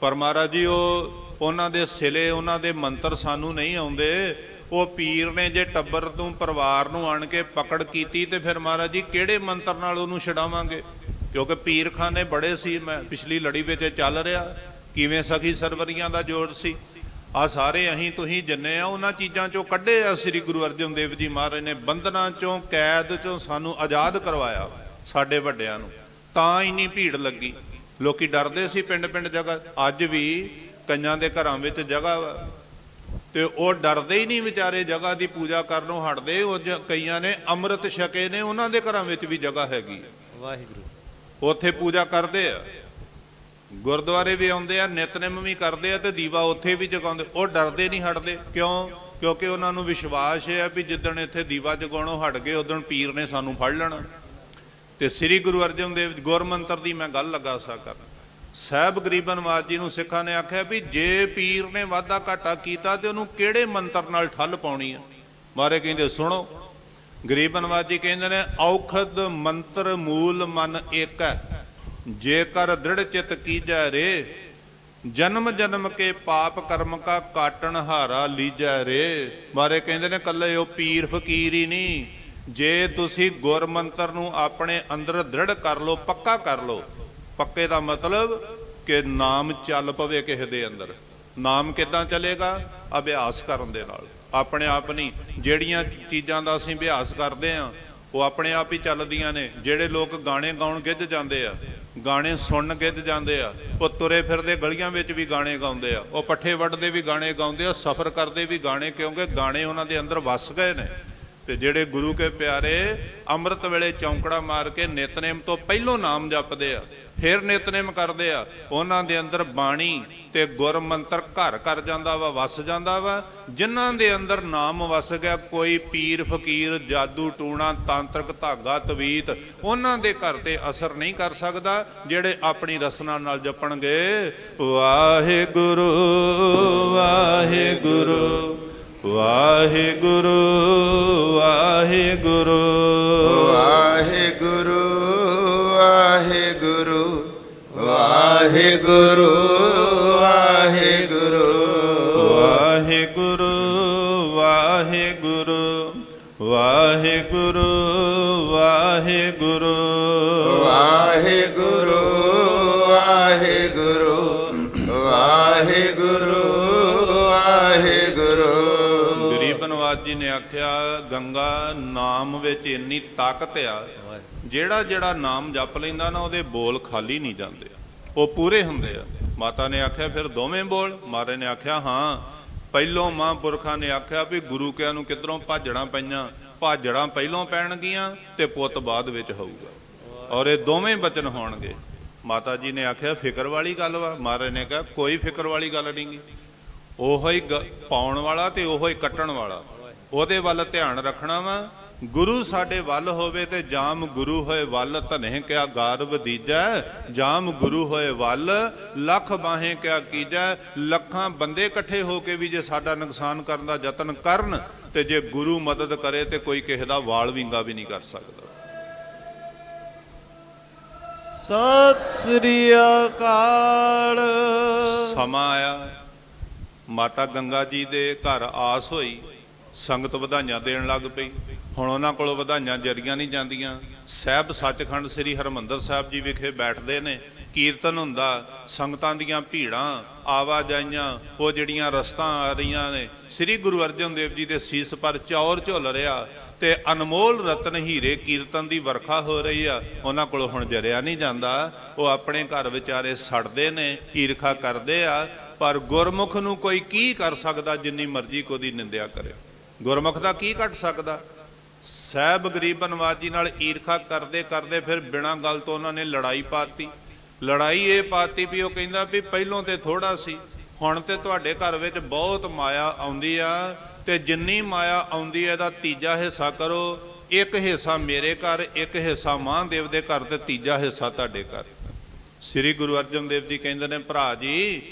ਪਰ ਮਹਾਰਾਜ ਜੀ ਉਹ ਉਹਨਾਂ ਦੇ ਸਿਲੇ ਉਹਨਾਂ ਦੇ ਮੰਤਰ ਸਾਨੂੰ ਨਹੀਂ ਆਉਂਦੇ। ਉਹ ਪੀਰ ਨੇ ਜੇ ਟੱਬਰ ਤੋਂ ਪਰਿਵਾਰ ਨੂੰ ਆਣ ਕੇ ਪਕੜ ਕੀਤੀ ਤੇ ਫਿਰ ਮਹਾਰਾਜ ਜੀ ਕਿਹੜੇ ਮੰਤਰ ਨਾਲ ਉਹਨੂੰ ਛਡਾਵਾਂਗੇ? ਕਿਉਂਕਿ ਪੀਰਖਾਨੇ ਬੜੇ ਸੀ, ਮੈਂ ਪਿਛਲੀ ਲੜੀ ਵਿੱਚ ਚੱਲ ਰਿਹਾ। ਕਿਵੇਂ ਸਖੀ ਸਰਵਰੀਆਂ ਦਾ ਜੋੜ ਸੀ। ਆ ਸਾਰੇ ਅਹੀਂ ਤੁਸੀਂ ਜਿੰਨੇ ਆ, ਉਹਨਾਂ ਚੀਜ਼ਾਂ ਚੋਂ ਕੱਢੇ ਆ ਸ੍ਰੀ ਗੁਰੂ ਅਰਜਨ ਦੇਵ ਜੀ ਮਹਾਰਾਜ ਨੇ। ਬੰਧਨਾਂ ਚੋਂ, ਕੈਦ ਚੋਂ ਸਾਨੂੰ ਆਜ਼ਾਦ ਕਰਵਾਇਆ ਸਾਡੇ ਵੱਡਿਆਂ ਨੂੰ। ਤਾਂ ਇੰਨੀ ਭੀੜ ਲੱਗੀ। ਲੋਕੀ ਡਰਦੇ ਸੀ ਪਿੰਡ ਪਿੰਡ ਜਗ੍ਹਾ। ਅੱਜ ਵੀ ਕਈਆਂ ਦੇ ਘਰਾਂ ਵਿੱਚ ਜਗ੍ਹਾ ਵਾ। ਤੇ ਉਹ ਡਰਦੇ ਹੀ ਨਹੀਂ ਵਿਚਾਰੇ ਜਗ੍ਹਾ ਦੀ ਪੂਜਾ ਕਰਨੋਂ ਹਟਦੇ। ਉਹ ਜ- ਕਈਆਂ ਨੇ ਅੰਮ੍ਰਿਤ ਛਕੇ ਨੇ, ਉਹਨਾਂ ਦੇ ਘਰਾਂ ਵਿੱਚ ਵੀ ਜਗ੍ਹਾ ਹੈਗੀ। ਵਾਹਿਗੁਰੂ। ਉੱਥੇ ਪੂਜਾ ਕਰਦੇ ਆ। ਗੁਰਦੁਆਰੇ ਵੀ ਆਉਂਦੇ ਆ, ਨਿਤਨੇਮ ਵੀ ਕਰਦੇ ਆ ਤੇ ਦੀਵਾ ਉੱਥੇ ਵੀ ਜਗਾਉਂਦੇ। ਉਹ ਡਰਦੇ ਨਹੀਂ ਹਟਦੇ। ਕਿਉਂ? ਕਿਉਂਕਿ ਉਹਨਾਂ ਨੂੰ ਵਿਸ਼ਵਾਸ ਹੈ ਵੀ ਜਿੱਦਣ ਇੱਥੇ ਦੀਵਾ ਜਗਾਉਣੋਂ ਹਟ ਗਏ, ਉਦੋਂ ਪੀਰ ਨੇ ਸਾਨੂੰ ਫੜ ਲੈਣਾ। ਤੇ ਸ੍ਰੀ ਗੁਰੂ ਅਰਜਨ ਦੇਵ ਗੁਰਮੰਤਰ ਦੀ ਮੈਂ ਗੱਲ ਲੱਗਾ ਸਾ ਕਰ ਸਾਹਿਬ ਗਰੀਬਨ ਜੀ ਨੂੰ ਸਿੱਖਾਂ ਨੇ ਆਖਿਆ ਵੀ ਜੇ ਪੀਰ ਨੇ ਵਾਧਾ ਘਾਟਾ ਕੀਤਾ ਤੇ ਉਹਨੂੰ ਕਿਹੜੇ ਮੰਤਰ ਨਾਲ ਠੱਲ ਪਾਉਣੀ ਆ? ਮਾਰੇ ਕਹਿੰਦੇ, ਸੁਣੋ ਗਰੀਬ ਨਵਾਜ ਕਹਿੰਦੇ ਨੇ, ਔਖਦ ਮੰਤਰ ਮੂਲ ਮਨ ਏਕ। ਹੈ ਜੇਕਰ ਦ੍ਰਿੜ ਚਿਤ ਕੀਜੈ ਰੇ, ਜਨਮ ਜਨਮ ਕੇ ਪਾਪ ਕਰਮ ਕਾ ਕਾਟਣ ਹਾਰਾ ਲੀਜੈ ਰੇ। ਮਾਰੇ ਕਹਿੰਦੇ ਨੇ, ਕੱਲੇ ਉਹ ਪੀਰ ਫਕੀਰ ਹੀ ਨਹੀਂ। ਜੇ ਤੁਸੀਂ ਗੁਰ ਮੰਤਰ ਨੂੰ ਆਪਣੇ ਅੰਦਰ ਦ੍ਰਿੜ ਕਰ ਲਓ, ਪੱਕਾ ਕਰ ਲਓ, ਪੱਕੇ ਦਾ ਮਤਲਬ ਕਿ ਨਾਮ ਚੱਲ ਪਵੇ ਕਿਸੇ ਦੇ ਅੰਦਰ। ਨਾਮ ਕਿੱਦਾਂ ਚੱਲੇਗਾ? ਅਭਿਆਸ ਕਰਨ ਦੇ ਨਾਲ। ਆਪਣੇ ਆਪ ਨਹੀਂ। ਜਿਹੜੀਆਂ ਚੀਜ਼ਾਂ ਦਾ ਅਸੀਂ ਅਭਿਆਸ ਕਰਦੇ ਆ ਉਹ ਆਪਣੇ ਆਪ ਹੀ ਚੱਲਦੀਆਂ ਨੇ। ਜਿਹੜੇ ਲੋਕ ਗਾਣੇ ਗਾਉਣ ਗਿੱਝ ਜਾਂਦੇ ਆ, ਗਾਣੇ ਸੁਣਨ ਗਿੱਝ ਜਾਂਦੇ ਆ, ਉਹ ਤੁਰੇ ਫਿਰਦੇ ਗਲੀਆਂ ਵਿੱਚ ਵੀ ਗਾਣੇ ਗਾਉਂਦੇ ਆ। ਉਹ ਪੱਠੇ ਵੱਢਦੇ ਵੀ ਗਾਣੇ ਗਾਉਂਦੇ ਆ, ਸਫ਼ਰ ਕਰਦੇ ਵੀ ਗਾਣੇ, ਕਿਉਂਕਿ ਗਾਣੇ ਉਹਨਾਂ ਦੇ ਅੰਦਰ ਵਸ ਗਏ ਨੇ। ਤੇ ਜਿਹੜੇ ਗੁਰੂ ਕੇ ਪਿਆਰੇ ਅੰਮ੍ਰਿਤ ਵੇਲੇ ਚੌਂਕੜਾ ਮਾਰ ਕੇ ਨਿਤਨੇਮ ਤੋਂ ਪਹਿਲੋਂ ਨਾਮ ਜਪਦੇ ਆ, ਫਿਰ ਨਿਤਨੇਮ ਕਰਦੇ ਆ, ਉਹਨਾਂ ਦੇ ਅੰਦਰ ਬਾਣੀ ਤੇ ਗੁਰ ਮੰਤਰ ਘਰ ਕਰ ਜਾਂਦਾ ਵਾ, ਵਸ ਜਾਂਦਾ ਵਾ। ਜਿਨ੍ਹਾਂ ਦੇ ਅੰਦਰ ਨਾਮ ਵਸ ਗਿਆ, ਕੋਈ ਪੀਰ, ਫਕੀਰ, ਜਾਦੂ, ਟੂਣਾ, ਤਾਂਤਰਿਕ, ਧਾਗਾ, ਤਵੀਤ, ਉਹਨਾਂ ਦੇ ਘਰ ਤੇ ਅਸਰ ਨਹੀਂ ਕਰ ਸਕਦਾ, ਜਿਹੜੇ ਆਪਣੀ ਰਸਨਾ ਨਾਲ ਜਪਣਗੇ। ਵਾਹਿਗੁਰੂ ਵਾਹਿਗੁਰੂ ਵਾਹਿਗੁਰੂ ਵਾਹਿਗੁਰੂ। ਵਾਹਿਗੁਰੂ ਵਾਹਿਗੁਰੂ। ਵਾਹਿਗੁਰੂ ਵਾਹਿਗੁਰੂ ਵਾਹਿਗੁਰੂ ਵਾਹਿਗੁਰੂ। ਵਾਹਿਗੁਰੂ ਵਾਹਿਗੁਰੂ ਵਾਹਿਗੁਰੂ ਵਾਹਿਗੁਰੂ। ਗਰੀਬ ਨਵਾਜ ਜੀ ਨੇ ਆਖਿਆ ਗੰਗਾ ਨਾਮ ਵਿੱਚ ਇੰਨੀ ਤਾਕਤ ਆ ਜਿਹੜਾ ਜਿਹੜਾ ਨਾਮ ਜਪ ਲੈਂਦਾ ਨਾ ਉਹਦੇ ਬੋਲ ਖਾਲੀ ਨਹੀਂ ਜਾਂਦੇ ਉਹ ਪੂਰੇ ਹੁੰਦੇ ਆ। ਮਾਤਾ ਨੇ ਆਖਿਆ, ਫਿਰ ਦੋਵੇਂ ਬੋਲ? ਮਾਰੇ ਨੇ ਆਖਿਆ, ਹਾਂ। ਪਹਿਲੋਂ ਮਹਾਂਪੁਰਖਾਂ ਨੇ ਆਖਿਆ ਵੀ ਗੁਰੂ ਕਿਆਂ ਨੂੰ ਕਿਧਰੋਂ ਭਾਜੜਾਂ ਪਈਆਂ? ਭਾਜੜਾਂ ਪਹਿਲੋਂ ਪੈਣਗੀਆਂ ਤੇ ਪੁੱਤ ਬਾਅਦ ਵਿੱਚ ਹੋਊਗਾ। ਔਰ ਇਹ ਦੋਵੇਂ ਬਚਨ ਹੋਣਗੇ। ਮਾਤਾ ਜੀ ਨੇ ਆਖਿਆ, ਫਿਕਰ ਵਾਲੀ ਗੱਲ ਵਾ। ਮਾਰੇ ਨੇ ਕਿਹਾ, ਕੋਈ ਫਿਕਰ ਵਾਲੀ ਗੱਲ ਨਹੀਂਗੀ ਉਹੋ ਹੀ ਗ- ਪਾਉਣ ਵਾਲਾ ਤੇ ਉਹੋ ਹੀ ਕੱਟਣ ਵਾਲਾ। ਉਹਦੇ ਵੱਲ ਧਿਆਨ ਰੱਖਣਾ ਵਾ ਗੁਰੂ ਸਾਡੇ ਵੱਲ ਹੋਵੇ ਤੇ ਜਾਮ ਗੁਰੂ ਹੋਏ ਵੱਲ ਧਨਹਿ ਕਿਆ ਗਾਰ ਵਧੀਜੈ ਜਾਮ ਗੁਰੂ ਹੋਏ ਵੱਲ ਲੱਖ ਬਾਹੇ ਕਿਆ ਕੀਜੈ ਲੱਖਾਂ ਬੰਦੇ ਇਕੱਠੇ ਹੋ ਕੇ ਵੀ ਜੇ ਸਾਡਾ ਨੁਕਸਾਨ ਕਰਨ ਦਾ ਯਤਨ ਕਰਨ ਤੇ ਜੇ ਗੁਰੂ ਮਦਦ ਕਰੇ ਤੇ ਕੋਈ ਕਿਸੇ ਦਾ ਵਾਲ ਵਿੰਗਾ ਵੀ ਨਹੀਂ ਕਰ ਸਕਦਾ। ਸਤਿ ਸ੍ਰੀ ਅਕਾਲ। ਸਮਾਂ ਆਇਆ ਮਾਤਾ ਗੰਗਾ ਜੀ ਦੇ ਘਰ ਆਸ ਹੋਈ ਸੰਗਤ ਵਧਾਈਆਂ ਦੇਣ ਲੱਗ ਪਈ। ਹੁਣ ਉਹਨਾਂ ਕੋਲੋਂ ਵਧਾਈਆਂ ਜਰੀਆਂ ਨਹੀਂ ਜਾਂਦੀਆਂ। ਸਹਿਬ ਸੱਚਖੰਡ ਸ੍ਰੀ ਹਰਮੰਦਰ ਸਾਹਿਬ ਜੀ ਵਿਖੇ ਬੈਠਦੇ ਨੇ। ਕੀਰਤਨ ਹੁੰਦਾ, ਸੰਗਤਾਂ ਦੀਆਂ ਭੀੜਾਂ, ਆਵਾਜਾਈਆਂ, ਉਹ ਜਿਹੜੀਆਂ ਰਸਤਾਂ ਆ ਰਹੀਆਂ ਨੇ। ਸ੍ਰੀ ਗੁਰੂ ਅਰਜਨ ਦੇਵ ਜੀ ਦੇ ਸੀਸ ਪਰ ਚੌਰ ਝੁੱਲ ਰਿਹਾ ਤੇ ਅਨਮੋਲ ਰਤਨ ਹੀਰੇ ਕੀਰਤਨ ਦੀ ਵਰਖਾ ਹੋ ਰਹੀ ਆ। ਉਹਨਾਂ ਕੋਲ ਹੁਣ ਜਰਿਆ ਨਹੀਂ ਜਾਂਦਾ। ਉਹ ਆਪਣੇ ਘਰ ਵਿਚਾਰੇ ਸੜਦੇ ਨੇ, ਈਰਖਾ ਕਰਦੇ ਆ। ਪਰ ਗੁਰਮੁਖ ਨੂੰ ਕੋਈ ਕੀ ਕਰ ਸਕਦਾ, ਜਿੰਨੀ ਮਰਜ਼ੀ ਕੋਦੀ ਨਿੰਦਿਆ ਕਰੇ। ਗੁਰਮੁਖ ਦਾ ਕੀ ਘਟ ਸਕਦਾ? ਸਹਿਬ ਗਰੀਬ ਨਵਾਜੀ ਨਾਲ ਈਰਖਾ ਕਰਦੇ ਕਰਦੇ ਫਿਰ ਬਿਨਾਂ ਗੱਲ ਤੋਂ ਉਹਨਾਂ ਨੇ ਲੜਾਈ ਪਾਤੀ। ਲੜਾਈ ਇਹ ਪਾਤੀ ਵੀ ਉਹ ਕਹਿੰਦਾ ਵੀ ਪਹਿਲੋਂ ਤੇ ਥੋੜਾ ਸੀ, ਹੁਣ ਤੇ ਤੁਹਾਡੇ ਘਰ ਵਿੱਚ ਬਹੁਤ ਮਾਇਆ ਆਉਂਦੀ ਆ ਤੇ ਜਿੰਨੀ ਮਾਇਆ ਆਉਂਦੀ ਹੈ ਇਹਦਾ ਤੀਜਾ ਹਿੱਸਾ ਕਰੋ। ਇੱਕ ਹਿੱਸਾ ਮੇਰੇ ਘਰ, ਇੱਕ ਹਿੱਸਾ ਮਹਾਂਦੇਵ ਦੇ ਘਰ ਤੇ ਤੀਜਾ ਹਿੱਸਾ ਤੁਹਾਡੇ ਘਰ। ਸ੍ਰੀ ਗੁਰੂ ਅਰਜਨ ਦੇਵ ਜੀ ਕਹਿੰਦੇ ਨੇ, ਭਰਾ ਜੀ,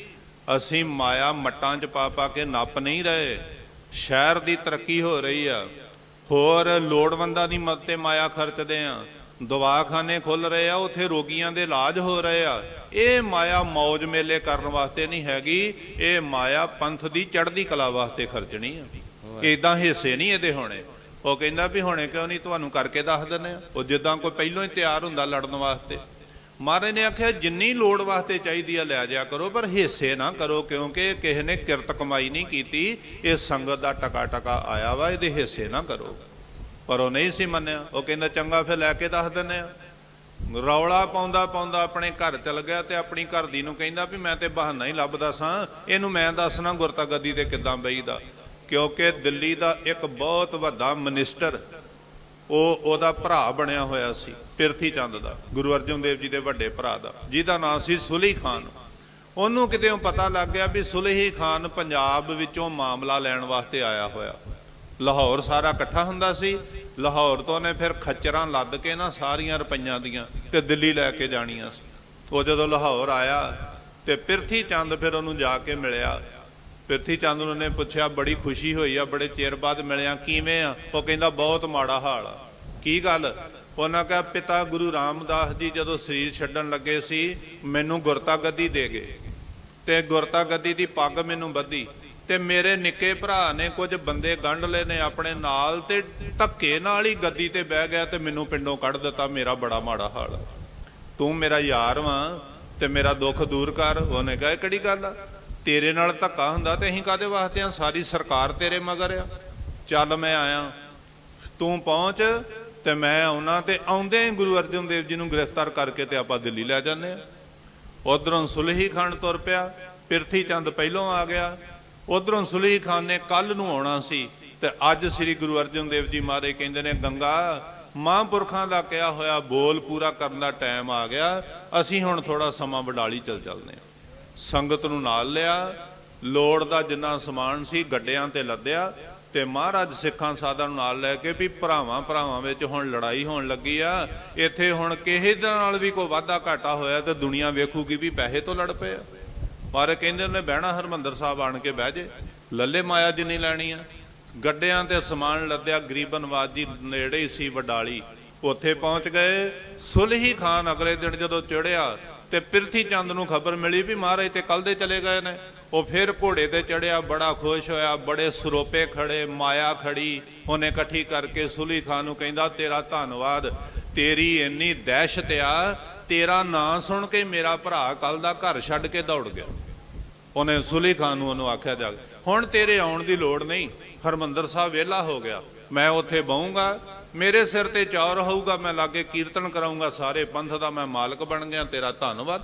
ਅਸੀਂ ਮਾਇਆ ਮੱਟਾਂ 'ਚ ਪਾ ਪਾ ਕੇ ਨੱਪ ਨਹੀਂ ਰਹੇ। ਸ਼ਹਿਰ ਦੀ ਤਰੱਕੀ ਹੋ ਰਹੀ ਆ। ਹੋਰ ਲੋੜਵੰਦਾਂ ਦੀ ਮਦਦ ਤੇ ਮਾਇਆ ਖਰਚਦੇ ਆ। ਦਵਾਖਾਨੇ ਖੁੱਲ ਰਹੇ ਆ ਉੱਥੇ ਰੋਗੀਆਂ ਦੇ ਇਲਾਜ ਹੋ ਰਹੇ ਆ। ਇਹ ਮਾਇਆ ਮौज ਮੇਲੇ ਕਰਨ ਵਾਸਤੇ ਨਹੀਂ ਹੈਗੀ ਇਹ ਮਾਇਆ ਪੰਥ ਦੀ ਚੜ੍ਹਦੀ ਕਲਾ ਵਾਸਤੇ ਖਰਚਣੀ ਆ। ਇਦਾਂ ਹਿੱਸੇ ਨਹੀਂ ਇਹਦੇ ਹੋਣੇ। ਉਹ ਕਹਿੰਦਾ ਵੀ ਹੁਣੇ ਕਿਉਂ ਨਹੀਂ ਤੁਹਾਨੂੰ ਕਰਕੇ ਦੱਸ ਦਿੰਦੇ ਆ। ਉਹ ਜਿੱਦਾਂ ਕੋਈ ਪਹਿਲਾਂ ਹੀ ਤਿਆਰ ਹੁੰਦਾ ਲੜਨ ਵਾਸਤੇ। ਮਹਾਰਾਜ ਨੇ ਆਖਿਆ, ਜਿੰਨੀ ਲੋੜ ਵਾਸਤੇ ਚਾਹੀਦੀ ਆ, ਲੈ ਜਾ ਕਰੋ, ਪਰ ਹਿੱਸੇ ਨਾ ਕਰੋ, ਕਿਉਂਕਿ ਕਿਸੇ ਨੇ ਕਿਰਤ ਕਮਾਈ ਨਹੀਂ ਕੀਤੀ, ਇਹ ਸੰਗਤ ਦਾ ਟਕਾ ਟਕਾ ਆਇਆ ਵਾ, ਇਹਦੇ ਹਿੱਸੇ ਨਾ ਕਰੋ। ਪਰ ਉਹ ਨਹੀਂ ਸੀ ਮੰਨਿਆ। ਉਹ ਕਹਿੰਦਾ, ਚੰਗਾ, ਫਿਰ ਲੈ ਕੇ ਦੱਸ ਦਿੰਨੇ ਆ। ਰੌਲਾ ਪਾਉਂਦਾ ਪਾਉਂਦਾ ਆਪਣੇ ਘਰ ਚਲ ਗਿਆ ਤੇ ਆਪਣੀ ਘਰ ਦੀ ਨੂੰ ਕਹਿੰਦਾ ਵੀ ਮੈਂ ਤੇ ਬਹਾਨਾ ਹੀ ਲੱਭਦਾ ਸਾਂ। ਇਹਨੂੰ ਮੈਂ ਦੱਸਣਾ ਗੁਰਤਾ ਗੱਦੀ ਤੇ ਕਿੱਦਾਂ ਬਈਦਾ। ਕਿਉਂਕਿ ਦਿੱਲੀ ਦਾ ਇੱਕ ਬਹੁਤ ਵੱਡਾ ਮਿਨਿਸਟਰ ਉਹ ਉਹਦਾ ਭਰਾ ਬਣਿਆ ਹੋਇਆ ਸੀ, ਪਿਰਥੀ ਚੰਦ ਦਾ, ਗੁਰੂ ਅਰਜਨ ਦੇਵ ਜੀ ਦੇ ਵੱਡੇ ਭਰਾ ਦਾ, ਜਿਹਦਾ ਨਾਮ ਸੀ ਸੁਲੀ ਖਾਨ। ਉਹਨੂੰ ਕਿਤੇ ਪਤਾ ਲੱਗ ਗਿਆ ਵੀ ਸੁਲਹੀ ਖਾਨ ਪੰਜਾਬ ਵਿੱਚੋਂ ਮਾਮਲਾ ਲੈਣ ਵਾਸਤੇ ਆਇਆ ਹੋਇਆ। ਲਾਹੌਰ ਸਾਰਾ ਇਕੱਠਾ ਹੁੰਦਾ ਸੀ, ਲਾਹੌਰ ਤੋਂ ਨੇ ਫਿਰ ਖੱਚਰਾਂ ਲੱਦ ਕੇ ਨਾ ਸਾਰੀਆਂ ਰੁਪਈਆਂ ਦੀਆਂ ਤੇ ਦਿੱਲੀ ਲੈ ਕੇ ਜਾਣੀਆਂ ਸੀ। ਉਹ ਜਦੋਂ ਲਾਹੌਰ ਆਇਆ ਤੇ ਪਿਰਥੀ ਚੰਦ ਫਿਰ ਉਹਨੂੰ ਜਾ ਕੇ ਮਿਲਿਆ ਪਿਰਥੀ ਚੰਦ ਨੂੰ ਨੇ ਪੁੱਛਿਆ, ਬੜੀ ਖੁਸ਼ੀ ਹੋਈ ਆ, ਬੜੇ ਚਿਰ ਬਾਅਦ ਮਿਲਿਆ, ਕਿਵੇਂ ਆ? ਉਹ ਕਹਿੰਦਾ, ਬਹੁਤ ਮਾੜਾ ਹਾਲ ਆ। ਕੀ ਗੱਲ? ਉਹਨਾਂ ਕਹਾ, ਪਿਤਾ ਗੁਰੂ ਰਾਮਦਾਸ ਜੀ ਜਦੋਂ ਸਰੀਰ ਛੱਡਣ ਲੱਗੇ ਸੀ, ਮੈਨੂੰ ਗੁਰਤਾ ਗੱਦੀ ਦੇ ਗਏ ਤੇ ਗੁਰਤਾ ਗੱਦੀ ਦੀ ਪੱਗ ਮੈਨੂੰ ਬੱਧੀ ਤੇ ਮੇਰੇ ਨਿੱਕੇ ਭਰਾ ਨੇ ਕੁਝ ਬੰਦੇ ਗੰਢ ਲਏ ਨੇ, ਆਪਣੇ ਨਾਲ ਤੇ ਧੱਕੇ ਨਾਲ ਹੀ ਗੱਦੀ ਤੇ ਬਹਿ ਗਿਆ ਤੇ ਮੈਨੂੰ ਪਿੰਡੋਂ ਕੱਢ ਦਿੱਤਾ, ਮੇਰਾ ਬੜਾ ਮਾੜਾ ਹਾਲ ਆ। ਤੂੰ ਮੇਰਾ ਯਾਰ ਵਾਂ ਤੇ ਮੇਰਾ ਦੁੱਖ ਦੂਰ ਕਰ, ਉਹਨੇ ਕਹਾ ਕਿਹੜੀ ਗੱਲ ਆ? ਤੇਰੇ ਨਾਲ ਧੱਕਾ ਹੁੰਦਾ ਤੇ ਅਸੀਂ ਕਾਦੇ ਵਾਸਤੇ ਆ? ਸਾਰੀ ਸਰਕਾਰ ਤੇਰੇ ਮਗਰ ਆ। ਚੱਲ ਮੈਂ ਆਇਆ। ਤੂੰ ਪਹੁੰਚ ਤੇ ਮੈਂ ਆਉਣਾ ਤੇ ਆਉਂਦੇ ਹੀ ਗੁਰੂ ਅਰਜਨ ਦੇਵ ਜੀ ਨੂੰ ਗ੍ਰਿਫਤਾਰ ਕਰਕੇ ਤੇ ਆਪਾਂ ਦਿੱਲੀ ਲੈ ਜਾਂਦੇ ਆ। ਉਧਰੋਂ ਸੁਲਹੀ ਖਾਨ ਤੁਰ ਪਿਆ। ਪਿਰਥੀ ਚੰਦ ਪਹਿਲੋਂ ਆ ਗਿਆ। ਉਧਰੋਂ ਸੁਲਹੀ ਖਾਨ ਨੇ ਕੱਲ ਨੂੰ ਆਉਣਾ ਸੀ ਤੇ ਅੱਜ ਸ੍ਰੀ ਗੁਰੂ ਅਰਜਨ ਦੇਵ ਜੀ ਮਹਾਰਾਜ ਕਹਿੰਦੇ ਨੇ, ਗੰਗਾ, ਮਹਾਂਪੁਰਖਾਂ ਦਾ ਕਿਹਾ ਹੋਇਆ ਬੋਲ ਪੂਰਾ ਕਰਨ ਦਾ ਟਾਈਮ ਆ ਗਿਆ। ਅਸੀਂ ਹੁਣ ਥੋੜਾ ਸਮਾਂ ਵਡਾਲੀ ਚਲ ਚੱਲਦੇ ਹਾਂ ਸੰਗਤ ਨੂੰ ਨਾਲ ਲਿਆ। ਲੋੜ ਦਾ ਜਿੰਨਾ ਸਮਾਨ ਸੀ ਗੱਡਿਆਂ ਤੇ ਲੱਦਿਆ ਤੇ ਮਹਾਰਾਜ ਸਿੱਖਾਂ ਸਾਧਾਂ ਨੂੰ ਨਾਲ ਲੈ ਕੇ ਵੀ ਭਰਾਵਾਂ ਭਰਾਵਾਂ ਵਿੱਚ ਹੁਣ ਲੜਾਈ ਹੋਣ ਲੱਗੀ ਆ। ਇੱਥੇ ਹੁਣ ਕਿਸੇ ਦੇ ਨਾਲ ਵੀ ਕੋਈ ਵਾਧਾ ਘਾਟਾ ਹੋਇਆ ਤੇ ਦੁਨੀਆ ਵੇਖੂਗੀ ਵੀ ਪੈਸੇ ਤੋਂ ਲੜ ਪਏ ਆ। ਪਰ ਕਹਿੰਦੇ ਉਹਨੇ ਬਹਿਣਾ ਹਰਮੰਦਰ ਸਾਹਿਬ ਆਣ ਕੇ ਬਹਿ ਜੇ। ਲੱਲੇ ਮਾਇਆ ਜਿੰਨੀ ਲੈਣੀ ਆ। ਗੱਡਿਆਂ ਤੇ ਸਮਾਨ ਲੱਦਿਆ, ਗਰੀਬ ਨਵਾਜ ਨੇੜੇ ਹੀ ਸੀ ਵਡਾਲੀ। ਉੱਥੇ ਪਹੁੰਚ ਗਏ। ਸੁਲਹੀ ਖਾਨ ਅਗਲੇ ਦਿਨ ਜਦੋਂ ਚੜਿਆ ਤੇ ਪਿਰਥੀ ਚੰਦ ਨੂੰ ਖਬਰ ਮਿਲੀ ਵੀ ਮਹਾਰਾਜ ਤੇ ਕੱਲ ਦੇ ਚਲੇ ਗਏ ਨੇ। ਉਹ ਫਿਰ ਘੋੜੇ ਤੇ ਚੜਿਆ ਬੜਾ ਖੁਸ਼ ਹੋਇਆ, ਬੜੇ ਸਰੋਪੇ ਖੜੇ, ਮਾਇਆ ਖੜੀ, ਉਹਨੇ ਇਕੱਠੀ ਕਰਕੇ ਸੁਲੀ ਖਾਨ ਨੂੰ ਕਹਿੰਦਾ, ਤੇਰਾ ਧੰਨਵਾਦ, ਤੇਰੀ ਇੰਨੀ ਦਹਿਸ਼ਤ ਆ, ਤੇਰਾ ਨਾਂ ਸੁਣ ਕੇ ਮੇਰਾ ਭਰਾ ਕੱਲ ਦਾ ਘਰ ਛੱਡ ਕੇ ਦੌੜ ਗਿਆ। ਉਹਨੇ ਸੁਲੀ ਖਾਨ ਨੂੰ ਉਹਨੂੰ ਆਖਿਆ ਜਾ ਹੁਣ ਤੇਰੇ ਆਉਣ ਦੀ ਲੋੜ ਨਹੀਂ, ਹਰਮੰਦਰ ਸਾਹਿਬ ਵਿਹਲਾ ਹੋ ਗਿਆ, ਮੈਂ ਉੱਥੇ ਬਹੂੰਗਾ ਮੇਰੇ ਸਿਰ ਤੇ ਚੌਰ ਹੋਊਗਾ ਮੈਂ ਲਾਗੇ ਕੀਰਤਨ ਕਰਾਉਂਗਾ ਸਾਰੇ ਪੰਥ ਦਾ ਮੈਂ ਮਾਲਕ ਬਣ ਗਿਆ, ਤੇਰਾ ਧੰਨਵਾਦ।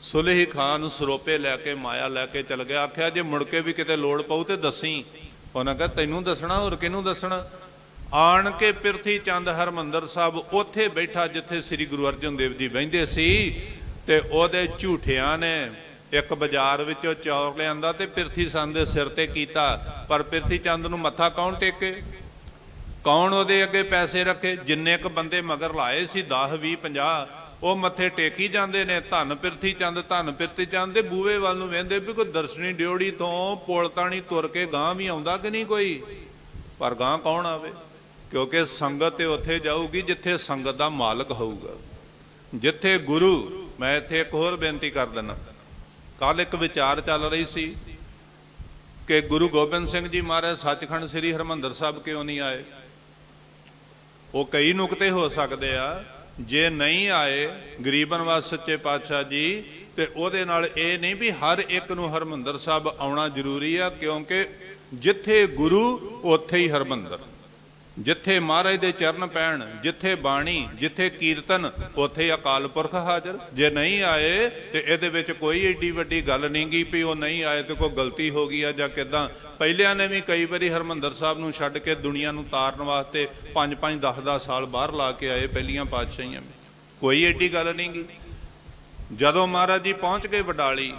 ਸੁਲਹੀ ਖਾਨ ਸਰੋਪੇ ਲੈ ਕੇ, ਮਾਇਆ ਲੈ ਕੇ ਚਲ ਗਿਆ, ਆਖਿਆ ਜੇ ਮੁੜ ਕੇ ਵੀ ਕਿਤੇ ਲੋੜ ਪਊ ਤੇ ਦੱਸੀ। ਉਹਨਾਂ ਕਹਾ, ਤੈਨੂੰ ਦੱਸਣਾ, ਹੋਰ ਕਿਹਨੂੰ ਦੱਸਣਾ? ਆਣ ਕੇ ਪਿਰਥੀ ਚੰਦ ਹਰਮੰਦਰ ਸਾਹਿਬ ਉੱਥੇ ਬੈਠਾ ਜਿੱਥੇ ਸ੍ਰੀ ਗੁਰੂ ਅਰਜਨ ਦੇਵ ਜੀ ਬੈੰਦੇ ਸੀ ਤੇ ਉਹਦੇ ਝੂਠਿਆਂ ਨੇ ਇੱਕ ਬਾਜ਼ਾਰ ਵਿੱਚੋਂ ਚੌਰ ਲਿਆਂਦਾ ਤੇ ਪਿਰਥੀ ਚੰਦ ਦੇ ਸਿਰ ਤੇ ਕੀਤਾ। ਪਰ ਪਿਰਥੀ ਚੰਦ ਨੂੰ ਮੱਥਾ ਕੌਣ ਟੇਕੇ? ਕੌਣ ਉਹਦੇ ਅੱਗੇ ਪੈਸੇ ਰੱਖੇ? ਜਿੰਨੇ ਕ ਬੰਦੇ ਮਗਰ ਲਾਏ ਸੀ 10 20 50 ਉਹ ਮੱਥੇ ਟੇਕੀ ਜਾਂਦੇ ਨੇ, ਧੰਨ ਪਿਰਥੀ ਚੰਦ, ਧੰਨ ਪਿਰਥੀ ਚੰਦ। ਦੇ ਬੂਵੇ ਵੱਲ ਨੂੰ ਵੇਂਦੇ ਵੀ ਕੋਈ ਦਰਸ਼ਨੀ ਡਿਉੜੀ ਤੋਂ ਪੁਲ ਤਾਣੀ ਤੁਰ ਕੇ ਗਾਂ ਵੀ ਆਉਂਦਾ ਕਿ ਨਹੀਂ ਕੋਈ? ਪਰ ਗਾਂ ਕੌਣ ਆਵੇ? ਕਿਉਂਕਿ ਸੰਗਤ ਤੇ ਉੱਥੇ ਜਾਊਗੀ ਜਿੱਥੇ ਸੰਗਤ ਦਾ ਮਾਲਕ ਹੋਊਗਾ। ਜਿੱਥੇ ਗੁਰੂ, ਮੈਂ ਇੱਥੇ ਇੱਕ ਹੋਰ ਬੇਨਤੀ ਕਰ ਦਿੰਦਾ ਕੱਲ ਇੱਕ ਵਿਚਾਰ ਚੱਲ ਰਹੀ ਸੀ ਕਿ ਗੁਰੂ ਗੋਬਿੰਦ ਸਿੰਘ ਜੀ ਮਹਾਰਾਜ ਸੱਚਖੰਡ ਸ੍ਰੀ ਹਰਮੰਦਰ ਸਾਹਿਬ ਕਿਉਂ ਨਹੀਂ ਆਏ? ਉਹ ਕਈ ਨੁਕਤੇ ਹੋ ਸਕਦੇ ਆ। ਜੇ ਨਹੀਂ ਆਏ ਗਰੀਬਨ ਵਾਸ ਸੱਚੇ ਪਾਤਸ਼ਾਹ ਜੀ, ਤੇ ਉਹਦੇ ਨਾਲ ਇਹ ਨਹੀਂ ਵੀ ਹਰ ਇੱਕ ਨੂੰ ਹਰਮੰਦਰ ਸਾਹਿਬ ਆਉਣਾ ਜ਼ਰੂਰੀ ਆ, ਕਿਉਂਕਿ ਜਿੱਥੇ ਗੁਰੂ, ਉੱਥੇ ਹੀ ਹਰਮੰਦਰ। ਜਿੱਥੇ ਮਹਾਰਾਜ ਦੇ ਚਰਨ ਪੈਣ, ਜਿੱਥੇ ਬਾਣੀ, ਜਿੱਥੇ ਕੀਰਤਨ, ਉੱਥੇ ਹੀ ਅਕਾਲ ਪੁਰਖ ਹਾਜ਼ਰ। ਜੇ ਨਹੀਂ ਆਏ, ਤੇ ਇਹਦੇ ਵਿੱਚ ਕੋਈ ਏਡੀ ਵੱਡੀ ਗੱਲ ਨਹੀਂ ਗਈ ਵੀ ਉਹ ਨਹੀਂ ਆਏ ਤੇ ਕੋਈ ਗਲਤੀ ਹੋ ਗਈ ਆ ਜਾਂ ਕਿਦਾਂ। ਪਹਿਲਿਆਂ ਨੇ ਵੀ ਕਈ ਵਾਰੀ ਹਰਮੰਦਰ ਸਾਹਿਬ ਨੂੰ ਛੱਡ ਕੇ ਦੁਨੀਆ ਨੂੰ ਤਾਰਨ ਵਾਸਤੇ 5 5 10 10 ਸਾਲ ਬਾਹਰ ਲਾ ਕੇ ਆਏ ਪਹਿਲੀਆਂ ਪਾਤਸ਼ਾਹੀਆਂ ਵਿੱਚ ਕੋਈ ਏਡੀ ਗੱਲ ਨਹੀਂ ਗਈ ਜਦੋਂ ਮਹਾਰਾਜ ਜੀ ਪਹੁੰਚ ਗਏ ਵਡਾਲੀ,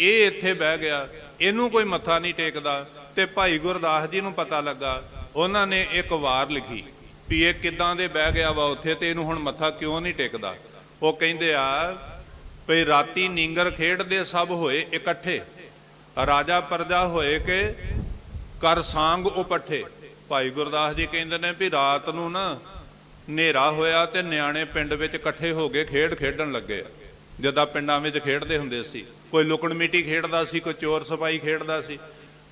ਇਹ ਇੱਥੇ ਬਹਿ ਗਿਆ। ਇਹਨੂੰ ਕੋਈ ਮੱਥਾ ਨਹੀਂ ਟੇਕਦਾ ਤੇ ਭਾਈ ਗੁਰਦਾਸ ਜੀ ਨੂੰ ਪਤਾ ਲੱਗਾ, ਉਹਨਾਂ ਨੇ ਇੱਕ ਵਾਰ ਲਿਖੀ ਵੀ ਇਹ ਕਿਦਾਂ ਦੇ ਬਹਿ ਗਿਆ ਵਾ ਉੱਥੇ ਤੇ ਇਹਨੂੰ ਹੁਣ ਮੱਥਾ ਕਿਉਂ ਨਹੀਂ ਟੇਕਦਾ? ਉਹ ਕਹਿੰਦੇ ਆ, ਭਈ ਰਾਤੀ ਨੀਂਗਰ ਖੇਡਦੇ ਸਭ ਹੋਏ ਇਕੱਠੇ। ਰਾਜਾ ਪਰਜਾ ਹੋਏ ਕਿ ਕਰ ਸਾੰਗ ਉਪੱਠੇ। ਭਾਈ ਗੁਰਦਾਸ ਜੀ ਕਹਿੰਦੇ ਨੇ ਵੀ ਰਾਤ ਨੂੰ ਨਾ ਹਨੇਰਾ ਹੋਇਆ ਤੇ ਨਿਆਣੇ ਪਿੰਡ ਵਿੱਚ ਇਕੱਠੇ ਹੋ ਕੇ ਖੇਡ ਖੇਡਣ ਲੱਗੇ ਆ। ਜਿੱਦਾਂ ਪਿੰਡਾਂ ਵਿੱਚ ਖੇਡਦੇ ਹੁੰਦੇ ਸੀ। ਕੋਈ ਲੁਕਣ ਮੀਟੀ ਖੇਡਦਾ ਸੀ, ਕੋਈ ਚੋਰ ਸਪਾਈ ਖੇਡਦਾ ਸੀ।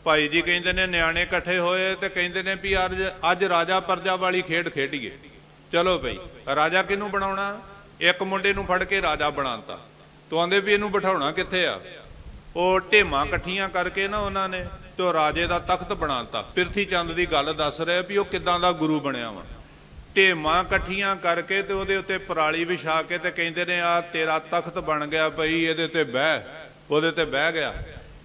ਭਾਈ ਜੀ ਕਹਿੰਦੇ ਨੇ ਨਿਆਣੇ ਇਕੱਠੇ ਹੋਏ ਤੇ ਕਹਿੰਦੇ ਨੇ ਵੀ ਅੱਜ ਅੱਜ ਰਾਜਾ ਪਰਜਾ ਵਾਲੀ ਖੇਡ ਖੇਡੀਏ। ਚਲੋ ਭਈ ਰਾਜਾ ਕਿਹਨੂੰ ਬਣਾਉਣਾ? ਇੱਕ ਮੁੰਡੇ ਨੂੰ ਫੜ ਕੇ ਰਾਜਾ ਬਣਾਤਾ ਤੂੰ ਆਂਦੇ ਵੀ ਇਹਨੂੰ ਬਿਠਾਉਣਾ ਕਿੱਥੇ ਆ? ਉਹ ਢੇਮਾਂ ਇਕੱਠੀਆਂ ਕਰਕੇ ਨਾ ਉਹਨਾਂ ਨੇ ਤੇ ਉਹ ਰਾਜੇ ਦਾ ਤਖਤ ਬਣਾਤਾ। ਪਿਰਥੀ ਚੰਦ ਦੀ ਗੱਲ ਦੱਸ ਰਿਹਾ ਵੀ ਉਹ ਕਿਦਾਂ ਦਾ ਗੁਰੂ ਬਣਿਆ ਵਾ। ਢੇਮਾਂ ਇਕੱਠੀਆਂ ਕਰਕੇ ਤੇ ਉਹਦੇ ਉੱਤੇ ਪਰਾਲੀ ਵਿਛਾ ਕੇ ਤੇ ਕਹਿੰਦੇ ਨੇ ਆ ਤੇਰਾ ਤਖਤ ਬਣ ਗਿਆ ਭਈ ਇਹਦੇ ਤੇ ਬਹਿ। ਉਹਦੇ ਤੇ ਬਹਿ ਗਿਆ।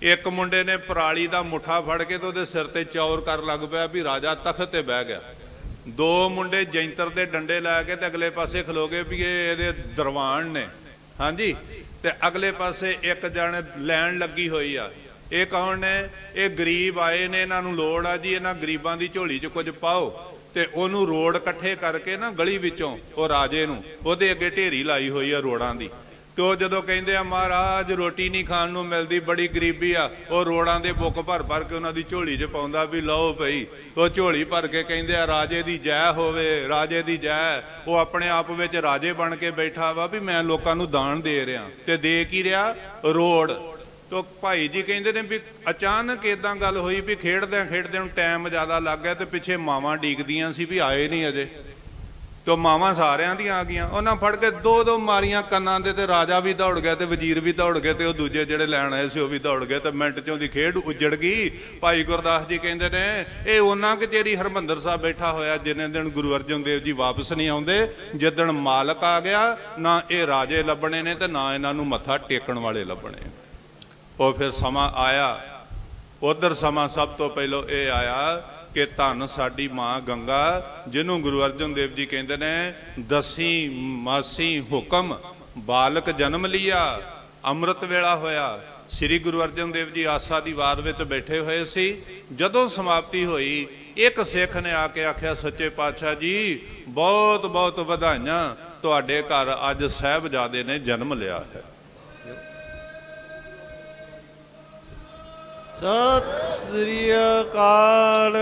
ਇੱਕ ਮੁੰਡੇ ਨੇ ਪਰਾਲੀ ਦਾ ਮੁੱਠਾ ਫੜ ਕੇ ਤੇ ਉਹਦੇ ਸਿਰ ਤੇ ਚੌਰ ਕਰ ਲੱਗ ਪਿਆ ਵੀ ਰਾਜਾ ਤਖਤ ਤੇ ਬਹਿ ਗਿਆ। ਦੋ ਮੁੰਡੇ ਜੈਂਤਰ ਦੇ ਡੰਡੇ ਲੈ ਕੇ ਤੇ ਅਗਲੇ ਪਾਸੇ ਖਲੋਗੇ ਵੀ ਇਹ ਇਹਦੇ ਦਰਵਾਨ ਨੇ। ਹਾਂਜੀ? ਤੇ ਅਗਲੇ ਪਾਸੇ ਇੱਕ ਜਣ ਲੈਣ ਲੱਗੀ ਹੋਈ ਆ। ਇਹ ਕੌਣ ਨੇ? ਇਹ ਗਰੀਬ ਆਏ ਨੇ, ਇਹਨਾਂ ਨੂੰ ਲੋੜ ਆ ਜੀ, ਇਹਨਾਂ ਗਰੀਬਾਂ ਦੀ ਝੋਲੀ 'ਚ ਕੁਝ ਪਾਓ ਤੇ ਉਹਨੂੰ ਰੋੜ ਇਕੱਠੇ ਕਰਕੇ ਨਾ ਗਲੀ ਵਿੱਚੋਂ, ਉਹ ਰਾਜੇ ਨੂੰ, ਉਹਦੇ ਅੱਗੇ ਢੇਰੀ ਲਾਈ ਹੋਈ ਆ ਰੋੜਾਂ ਦੀ। ਤੇ ਉਹ ਜਦੋਂ ਕਹਿੰਦੇ ਆ, ਮਹਾਰਾਜ, ਰੋਟੀ ਨਹੀਂ ਖਾਣ ਨੂੰ ਮਿਲਦੀ, ਬੜੀ ਗਰੀਬੀ ਆ। ਉਹ ਰੋੜਾਂ ਦੇ ਬੁੱਕ ਭਰ ਭਰ ਕੇ ਉਹਨਾਂ ਦੀ ਝੋਲੀ 'ਚ ਪਾਉਂਦਾ ਵੀ ਲਓ ਭਈ। ਉਹ ਝੋਲੀ ਭਰ ਕੇ ਕਹਿੰਦੇ ਆ, ਰਾਜੇ ਦੀ ਜੈ ਹੋਵੇ, ਰਾਜੇ ਦੀ ਜੈ। ਉਹ ਆਪਣੇ ਆਪ ਵਿੱਚ ਰਾਜੇ ਬਣ ਕੇ ਬੈਠਾ ਵਾ ਵੀ ਮੈਂ ਲੋਕਾਂ ਨੂੰ ਦਾਨ ਦੇ ਰਿਹਾ। ਤੇ ਦੇ ਕੀ ਰਿਹਾ ਰੋੜ। ਤੋ ਭਾਈ ਜੀ ਕਹਿੰਦੇ ਨੇ ਵੀ ਅਚਾਨਕ ਇਦਾਂ ਗੱਲ ਹੋਈ ਵੀ ਖੇਡਦਿਆਂ ਖੇਡਦਿਆਂ ਨੂੰ ਟਾਈਮ ਜ਼ਿਆਦਾ ਲੱਗ ਗਿਆ ਤੇ ਪਿੱਛੇ ਮਾਵਾਂ ਡੀਕਦੀਆਂ ਸੀ ਵੀ ਆਏ ਨਹੀਂ ਅਜੇ। ਤੋ ਮਾਵਾਂ ਸਾਰਿਆਂ ਦੀਆਂ ਆ ਗਈਆਂ। ਉਹਨਾਂ ਫੜ ਕੇ ਦੋ ਦੋ ਮਾਰੀਆਂ ਕੰਨਾਂ ਦੇ ਤੇ ਰਾਜਾ ਵੀ ਦੌੜ ਗਿਆ ਤੇ ਵਜ਼ੀਰ ਵੀ ਦੌੜ ਗਏ ਤੇ ਉਹ ਦੂਜੇ ਜਿਹੜੇ ਲੈਣ ਆਏ ਸੀ ਉਹ ਵੀ ਦੌੜ ਗਏ ਤੇ ਮਿੰਟ ਚੋਂ ਦੀ ਖੇਡ ਉੱਜੜ ਗਈ। ਭਾਈ ਗੁਰਦਾਸ ਜੀ ਕਹਿੰਦੇ ਨੇ, ਇਹ ਉਹਨਾਂ ਕਚੇਰੀ ਹਰਮੰਦਰ ਸਾਹਿਬ ਬੈਠਾ ਹੋਇਆ, ਜਿੰਨੇ ਦਿਨ ਗੁਰੂ ਅਰਜਨ ਦੇਵ ਜੀ ਵਾਪਸ ਨਹੀਂ ਆਉਂਦੇ, ਜਿੱਦਣ ਮਾਲਕ ਆ ਗਿਆ, ਨਾ ਇਹ ਰਾਜੇ ਲੱਭਣੇ ਨੇ ਤੇ ਨਾ ਇਹਨਾਂ ਨੂੰ ਮੱਥਾ ਟੇਕਣ ਵਾਲੇ ਲੱਭਣੇ ਉਹ ਫਿਰ ਸਮਾਂ ਆਇਆ। ਉਧਰ ਸਮਾਂ ਸਭ ਤੋਂ ਪਹਿਲਾਂ ਇਹ ਆਇਆ ਕਿ ਧੰਨ ਸਾਡੀ ਮਾਂ ਗੰਗਾ, ਜਿਹਨੂੰ ਗੁਰੂ ਅਰਜਨ ਦੇਵ ਜੀ ਕਹਿੰਦੇ ਨੇ, ਦਸੀ ਮਾਸੀ ਹੁਕਮ, ਬਾਲਕ ਜਨਮ ਲਿਆ, ਅੰਮ੍ਰਿਤ ਵੇਲਾ ਹੋਇਆ। ਸ੍ਰੀ ਗੁਰੂ ਅਰਜਨ ਦੇਵ ਜੀ ਆਸਾ ਦੀ ਵਾਰ ਵਿੱਚ ਬੈਠੇ ਹੋਏ ਸੀ। ਜਦੋਂ ਸਮਾਪਤੀ ਹੋਈ, ਇੱਕ ਸਿੱਖ ਨੇ ਆ ਕੇ ਆਖਿਆ, ਸੱਚੇ ਪਾਤਸ਼ਾਹ ਜੀ ਬਹੁਤ ਬਹੁਤ ਵਧਾਈਆਂ। ਤੁਹਾਡੇ ਘਰ ਅੱਜ ਸਾਹਿਬਜ਼ਾਦੇ ਨੇ ਜਨਮ ਲਿਆ ਹੈ। ਸਤਿ ਸ੍ਰੀ ਅਕਾਲ।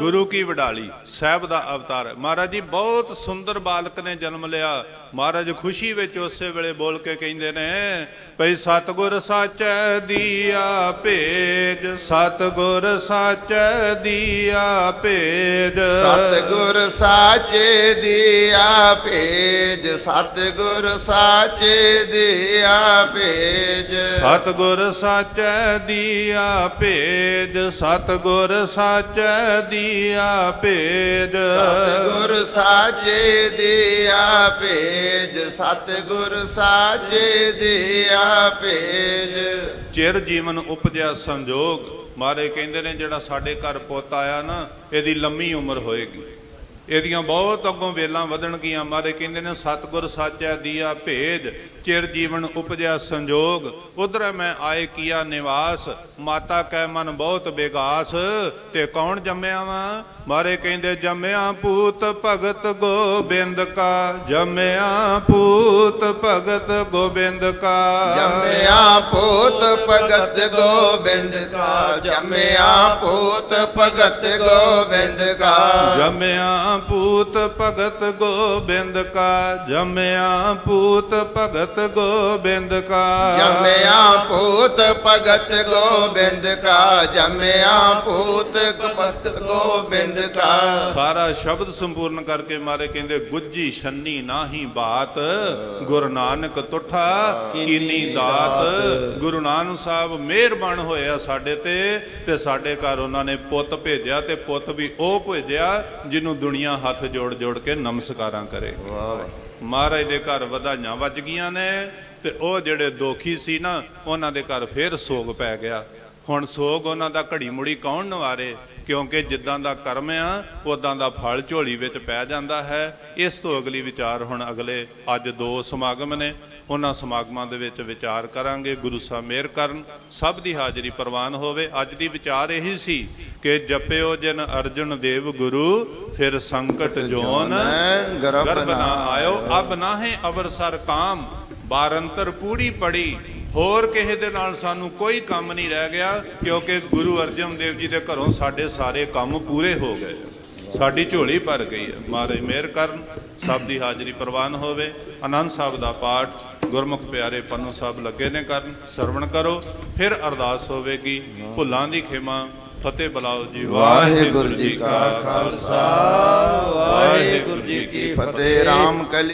ਗੁਰੂ ਕੀ ਵਡਾਲੀ ਸਾਹਿਬ ਦਾ ਅਵਤਾਰ। ਹੈ। ਮਹਾਰਾਜ ਜੀ ਬਹੁਤ ਸੁੰਦਰ ਬਾਲਕ ਨੇ ਜਨਮ ਲਿਆ। ਮਹਾਰਾਜ ਖੁਸ਼ੀ ਵਿੱਚ ਉਸੇ ਵੇਲੇ ਬੋਲ ਕੇ ਕਹਿੰਦੇ ਨੇ ਭਈ ਸਤਗੁਰ ਸਾਚੈ ਦੀਆ ਭੇਜ ਸਤਗੁਰ ਸਾਚੈ ਦੀਆ ਭੇਜ। ਸਤਿਗੁਰ ਸਾਚੇ ਦੀਆ ਭੇਜ ਸਤਿਗੁਰ ਸਾਚੇ ਦੀਆ ਭੇਜ। ਸਤਗੁਰ ਸਾਚੈ ਦੀਆ ਭੇਜ ਸਤਗੁਰ ਸਾਚੈ ਦੀਆ ਭੇਜ ਸਤਿਗੁਰ ਸਾਚੇ ਦੀਆ ਭੇਜ ਸਤਿਗੁਰ ਸਾਚੇ ਦੀਆ ਭੇਜ ਚਿਰ ਜੀਵਨ ਉਪਜਿਆ ਸੰਜੋਗ ਮਾਰੇ ਕਹਿੰਦੇ ਨੇ ਜਿਹੜਾ ਸਾਡੇ ਘਰ ਪੁੱਤ ਆਇਆ ਨਾ ਇਹਦੀ ਲੰਮੀ ਉਮਰ ਹੋਏਗੀ। ਇਹਦੀਆਂ ਬਹੁਤ ਅੱਗੋਂ ਵੇਲਾਂ ਵਧਣਗੀਆਂ ਮਾਰੇ ਕਹਿੰਦੇ ਨੇ ਸਤਗੁਰ ਸਾਚਾ ਦੀਆ ਭੇਜ ਚਿਰ ਜੀਵਨ ਉਪਜਿਆ ਸੰਜੋਗ ਉਧਰ ਮੈਂ ਆਏ ਕੀਆ ਨਿਵਾਸ ਮਾਤਾ ਕੈ ਮਨ ਬਹੁਤ ਬੇਗਾਸ ਤੇ ਕੌਣ ਜੰਮਿਆ ਵਾ? ਮਾਰੇ ਕਹਿੰਦੇ ਜੰਮਿਆ ਪੂਤ ਭਗਤ ਗੋਬਿੰਦ ਕਾ ਜੰਮਿਆ ਪੂਤ ਭਗਤ ਗੋਬਿੰਦ ਕਾ। ਜੰਮਿਆ ਪੂਤ ਭਗਤ ਗੋਬਿੰਦ ਕਾ ਜੰਮਿਆ ਪੂਤ ਭਗਤ ਗੋਬਿੰਦ ਕਾ। ਜੰਮਿਆ ਪੂਤ ਭਗਤ ਗੋਬਿੰਦ ਕਾ ਜੰਮਿਆ ਪੂਤ ਭਗਤ ਗੋਬਿੰਦ ਕਾ। ਜੰਮਿਆ ਪੂਤ ਭਗਤ ਗੋਬਿੰਦ ਕਾ ਜੰਮਿਆ ਪੂਤ ਭਗਤ ਗੋਬਿੰਦ ਕਾ। ਸਾਰਾ ਸ਼ਬਦ ਸੰਪੂਰਨ ਕਰਕੇ ਮਾਰੇ ਕਹਿੰਦੇ ਗੁੱਜੀ ਛੰਨੀ ਨਾਹੀ ਬਾਤ ਗੁਰੂ ਨਾਨਕ ਤੁਠਾ ਕੀਨੀ ਦਾਤ। ਗੁਰੂ ਨਾਨਕ ਸਾਹਿਬ ਮਿਹਰਬਾਨ ਹੋਇਆ ਸਾਡੇ ਤੇ ਤੇ ਸਾਡੇ ਘਰ ਉਹਨਾਂ ਨੇ ਪੁੱਤ ਭੇਜਿਆ ਤੇ ਪੁੱਤ ਵੀ ਉਹ ਭੇਜਿਆ ਜਿਹਨੂੰ ਦੁਨੀਆ ਹੱਥ ਜੋੜ ਜੋੜ ਕੇ ਨਮਸਕਾਰਾਂ ਕਰੇ। ਮਹਾਰਾਜ ਦੇ ਘਰ ਵਧਾਈਆਂ ਵੱਜ ਗਈਆਂ ਨੇ ਤੇ ਉਹ ਜਿਹੜੇ ਦੋਖੀ ਸੀ ਨਾ, ਉਹਨਾਂ ਦੇ ਘਰ ਫੇਰ ਸੋਗ ਪੈ ਗਿਆ। ਹੁਣ ਸੋਗ ਉਹਨਾਂ ਦਾ ਘੜੀ ਮੁੜੀ ਕੌਣ ਨਵਾਰੇ? ਕਿਉਂਕਿ ਜਿੱਦਾਂ ਦਾ ਕਰਮ ਆ ਉਦਾਂ ਦਾ ਫਲ ਝੋਲੀ ਵਿੱਚ ਪੈ ਜਾਂਦਾ ਹੈ। ਇਸ ਤੋਂ ਅਗਲੀ ਵਿਚਾਰ ਹੁਣ ਅਗਲੇ ਅੱਜ ਦੋ ਸਮਾਗਮ ਨੇ। ਉਹਨਾਂ ਸਮਾਗਮਾਂ ਦੇ ਵਿੱਚ ਵਿਚਾਰ ਕਰਾਂਗੇ, ਗੁਰੂ ਸਾਹਿਬ ਮਿਹਰ ਕਰਨ, ਸਭ ਦੀ ਹਾਜ਼ਰੀ ਪ੍ਰਵਾਨ ਹੋਵੇ। ਅੱਜ ਦੀ ਵਿਚਾਰ ਇਹੀ ਸੀ ਕਿ ਜਪਿਓ ਜਨ ਅਰਜੁਨ ਦੇਵ ਗੁਰੂ, ਫਿਰ ਸੰਕਟ ਜੋਨ ਗਰਭ ਨਾ ਆਇਓ। ਅਬ ਨਾਹੇ ਅਵਰ ਸਰ ਕਾਮ, ਬਾਰੰਤਰ ਕੂੜੀ ਪੜੀ। ਹੋਰ ਕਿਸੇ ਦੇ ਨਾਲ ਸਾਨੂੰ ਕੋਈ ਕੰਮ ਨਹੀਂ ਰਹਿ ਗਿਆ, ਕਿਉਂਕਿ ਗੁਰੂ ਅਰਜਨ ਦੇਵ ਜੀ ਦੇ ਘਰੋਂ ਸਾਡੇ ਸਾਰੇ ਕੰਮ ਪੂਰੇ ਹੋ ਗਏ। ਸਾਡੀ ਝੋਲੀ ਭਰ ਗਈ ਹੈ। ਮਹਾਰਾਜ ਮਿਹਰ ਕਰਨ, ਸਭ ਦੀ ਹਾਜ਼ਰੀ ਪ੍ਰਵਾਨ ਹੋਵੇ। ਆਨੰਦ ਸਾਹਿਬ ਦਾ ਪਾਠ ਗੁਰਮੁਖ ਪਿਆਰੇ ਪੰਨੂ ਸਾਹਿਬ ਲੱਗੇ ਨੇ ਕਰਨ, ਸਰਵਣ ਕਰੋ, ਫਿਰ ਅਰਦਾਸ ਹੋਵੇਗੀ। ਭੁੱਲਾਂ ਦੀ ਖਿਮਾ, ਫਤਿਹ ਬੁਲਾਓ ਜੀ। ਵਾਹਿਗੁਰੂ ਜੀ ਕਾ ਖਾਲਸਾ, ਵਾਹਿਗੁਰੂ ਜੀ ਕੀ ਫਤਿਹ। ਰਾਮ ਕਲੀ